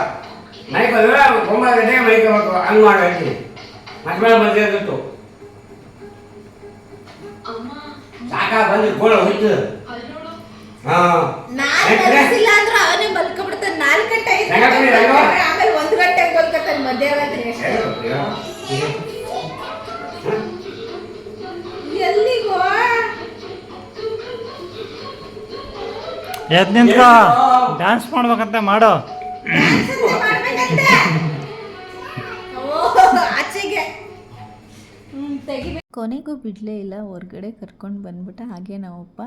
ಮನೆಗೆ ಬಂದ್ರೆ ಒಂಬತ್ತು ಗಂಟೆಗೆ ಮಡಿಕೋಬೇಕು ಹಂಗೆ ಮಾಡಿ ಹೇಳ್ತೀನಿ ಮತ್ತೆ ಮೇಲೆ ಮಧ್ಯಾಹ್ನ ಹೊತ್ತು ಸಾಕ ಬಂದು ಗೋಳ ಹೋಯ್ತು. ಹಾಂ. ಎದ್ ನಿಂತ್ಕ. ಡ್ಯಾನ್ಸ್ ಮಾಡ್ಬೇಕಂತ ಮಾಡೋ. ಕೊನೆಗೂ ಬಿಡಲೇ ಇಲ್ಲ ಹೊರ್ಗಡೆ ಕರ್ಕೊಂಡು ಬಂದ್ಬಿಟ್ಟ ಹಾಗೆ ನಾವಪ್ಪ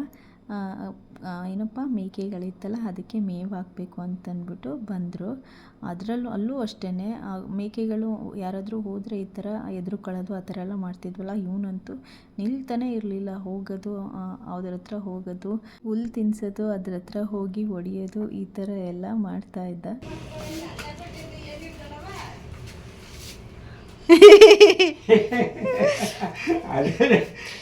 ಏನಪ್ಪ, ಮೇಕೆಗಳಿತ್ತಲ್ಲ, ಅದಕ್ಕೆ ಮೇವು ಹಾಕಬೇಕು ಅಂತಂದ್ಬಿಟ್ಟು ಬಂದರು. ಅದರಲ್ಲೂ, ಅಲ್ಲೂ ಅಷ್ಟೇ ಮೇಕೆಗಳು ಯಾರಾದರೂ ಹೋದರೆ ಈ ಥರ ಎದುರುಕೊಳ್ಳೋದು, ಆ ಥರ ಎಲ್ಲ ಮಾಡ್ತಿದ್ವಲ್ಲ, ಇವನಂತೂ ನಿಲ್ತಾನೆ ಇರಲಿಲ್ಲ. ಹೋಗೋದು ಅದ್ರ ಹತ್ರ ಹೋಗೋದು, ಹುಲ್ ತಿನ್ನಿಸೋದು ಅದ್ರ ಹತ್ರ ಹೋಗಿ ಒಡೆಯೋದು ಈ ಥರ ಎಲ್ಲ ಮಾಡ್ತಾ ಇದ್ದ.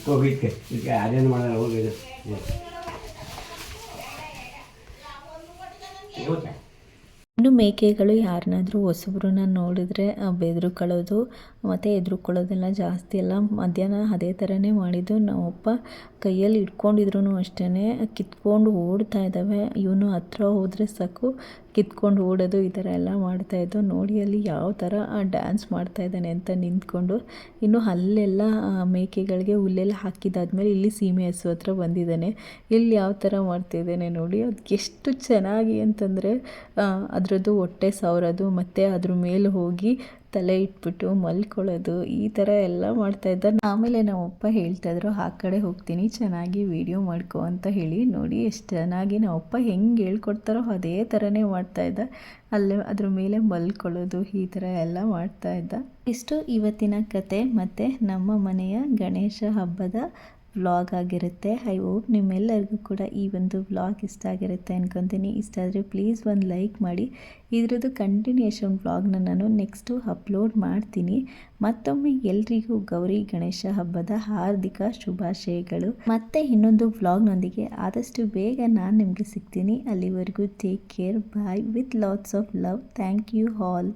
ಇಕ್ಕೋಗಿಕ್ಕೆ ಇದಕ್ಕೆ ಅದೇನು ಮಾಡೋಣ ಹೋಗಿದ್ದು ಇನ್ನು ಮೇಕೆಗಳು ಯಾರನ್ನಾದರೂ ಹೊಸಬ್ರನ್ನ ನೋಡಿದ್ರೆ ಬೆದರುಕೊಳ್ಳೋದು, ಮತ್ತು ಎದುರುಕೊಳ್ಳೋದೆಲ್ಲ ಜಾಸ್ತಿ ಎಲ್ಲ ಮಧ್ಯಾಹ್ನ ಅದೇ ಥರನೇ ಮಾಡಿದ್ದು. ನಮ್ಮಪ್ಪ ಕೈಯಲ್ಲಿ ಇಟ್ಕೊಂಡಿದ್ರು ಅಷ್ಟೇ ಕಿತ್ಕೊಂಡು ಓಡ್ತಾ ಇದ್ದಾವೆ. ಇವನು ಹತ್ರ ಹೋದರೆ ಸಾಕು. ಕಿತ್ಕೊಂಡು ಓಡೋದು ಈ ಥರ ಎಲ್ಲ ಮಾಡ್ತಾಯಿದ್ದು ನೋಡಿ ಅಲ್ಲಿ ಯಾವ ಥರ ಡ್ಯಾನ್ಸ್ ಮಾಡ್ತಾಯಿದ್ದಾನೆ ಅಂತ ನಿಂತ್ಕೊಂಡು. ಇನ್ನು ಅಲ್ಲೆಲ್ಲ ಮೇಕೆಗಳಿಗೆ ಹುಲ್ಲೆಲ್ಲ ಹಾಕಿದ್ದಾದ್ಮೇಲೆ ಇಲ್ಲಿ ಸೀಮೆ ಹಸು ಹತ್ರ ಬಂದಿದ್ದಾನೆ. ಇಲ್ಲಿ ಯಾವ ಥರ ಮಾಡ್ತಿದ್ದಾನೆ ನೋಡಿ ಅದಕ್ಕೆಷ್ಟು ಎಷ್ಟು ಚೆನ್ನಾಗಿ ಅಂತಂದರೆ ಅದರದ್ದು ಹೊಟ್ಟೆ ಸವರೋದು, ಮತ್ತು ಅದ್ರ ಮೇಲೆ ಹೋಗಿ ತಲೆ ಇಟ್ಬಿಟ್ಟು ಮಲ್ಕೊಳ್ಳೋದು, ಈ ಥರ ಎಲ್ಲ ಮಾಡ್ತಾಯಿದ್ದ ಆಮೇಲೆ ನಮ್ಮಪ್ಪ ಹೇಳ್ತಾಯಿದ್ರು ಆ ಕಡೆ ಹೋಗ್ತೀನಿ, ಚೆನ್ನಾಗಿ ವಿಡಿಯೋ ಮಾಡ್ಕೊ ಅಂತ ಹೇಳಿ. ನೋಡಿ ಎಷ್ಟು ಚೆನ್ನಾಗಿ ನಮ್ಮಪ್ಪ ಹೆಂಗೆ ಹೇಳ್ಕೊಡ್ತಾರೋ ಅದೇ ಥರನೇ ಮಾಡ್ತಾಯಿದ್ದ ಅಲ್ಲೇ ಅದ್ರ ಮೇಲೆ ಮಲ್ಕೊಳ್ಳೋದು, ಈ ಥರ ಎಲ್ಲ ಮಾಡ್ತಾಯಿದ್ದ ಇಷ್ಟು ಇವತ್ತಿನ ಕತೆ. ಮತ್ತು ನಮ್ಮ ಮನೆಯ ಗಣೇಶ ಹಬ್ಬದ ವ್ಲಾಗ್ ಆಗಿರುತ್ತೆ. ಐ ಹೋಪ್ ನಿಮ್ಮೆಲ್ಲರಿಗೂ ಕೂಡ ಈ ಒಂದು ವ್ಲಾಗ್ ಇಷ್ಟ ಆಗಿರುತ್ತೆ ಅನ್ಕೊತೀನಿ. ಇಷ್ಟ ಆದರೆ ಪ್ಲೀಸ್ ಒಂದು ಲೈಕ್ ಮಾಡಿ. ಇದರದ್ದು ಕಂಟಿನ್ಯೂಷನ್ ವ್ಲಾಗ್ನ ನಾನು ನೆಕ್ಸ್ಟು ಅಪ್ಲೋಡ್ ಮಾಡ್ತೀನಿ. ಮತ್ತೊಮ್ಮೆ ಎಲ್ರಿಗೂ ಗೌರಿ ಗಣೇಶ ಹಬ್ಬದ ಹಾರ್ದಿಕ ಶುಭಾಶಯಗಳು. ಮತ್ತೆ ಇನ್ನೊಂದು ವ್ಲಾಗ್ನೊಂದಿಗೆ ಆದಷ್ಟು ಬೇಗ ನಾನು ನಿಮಗೆ ಸಿಗ್ತೀನಿ. ಅಲ್ಲಿವರೆಗೂ take care bye with lots of love thank you all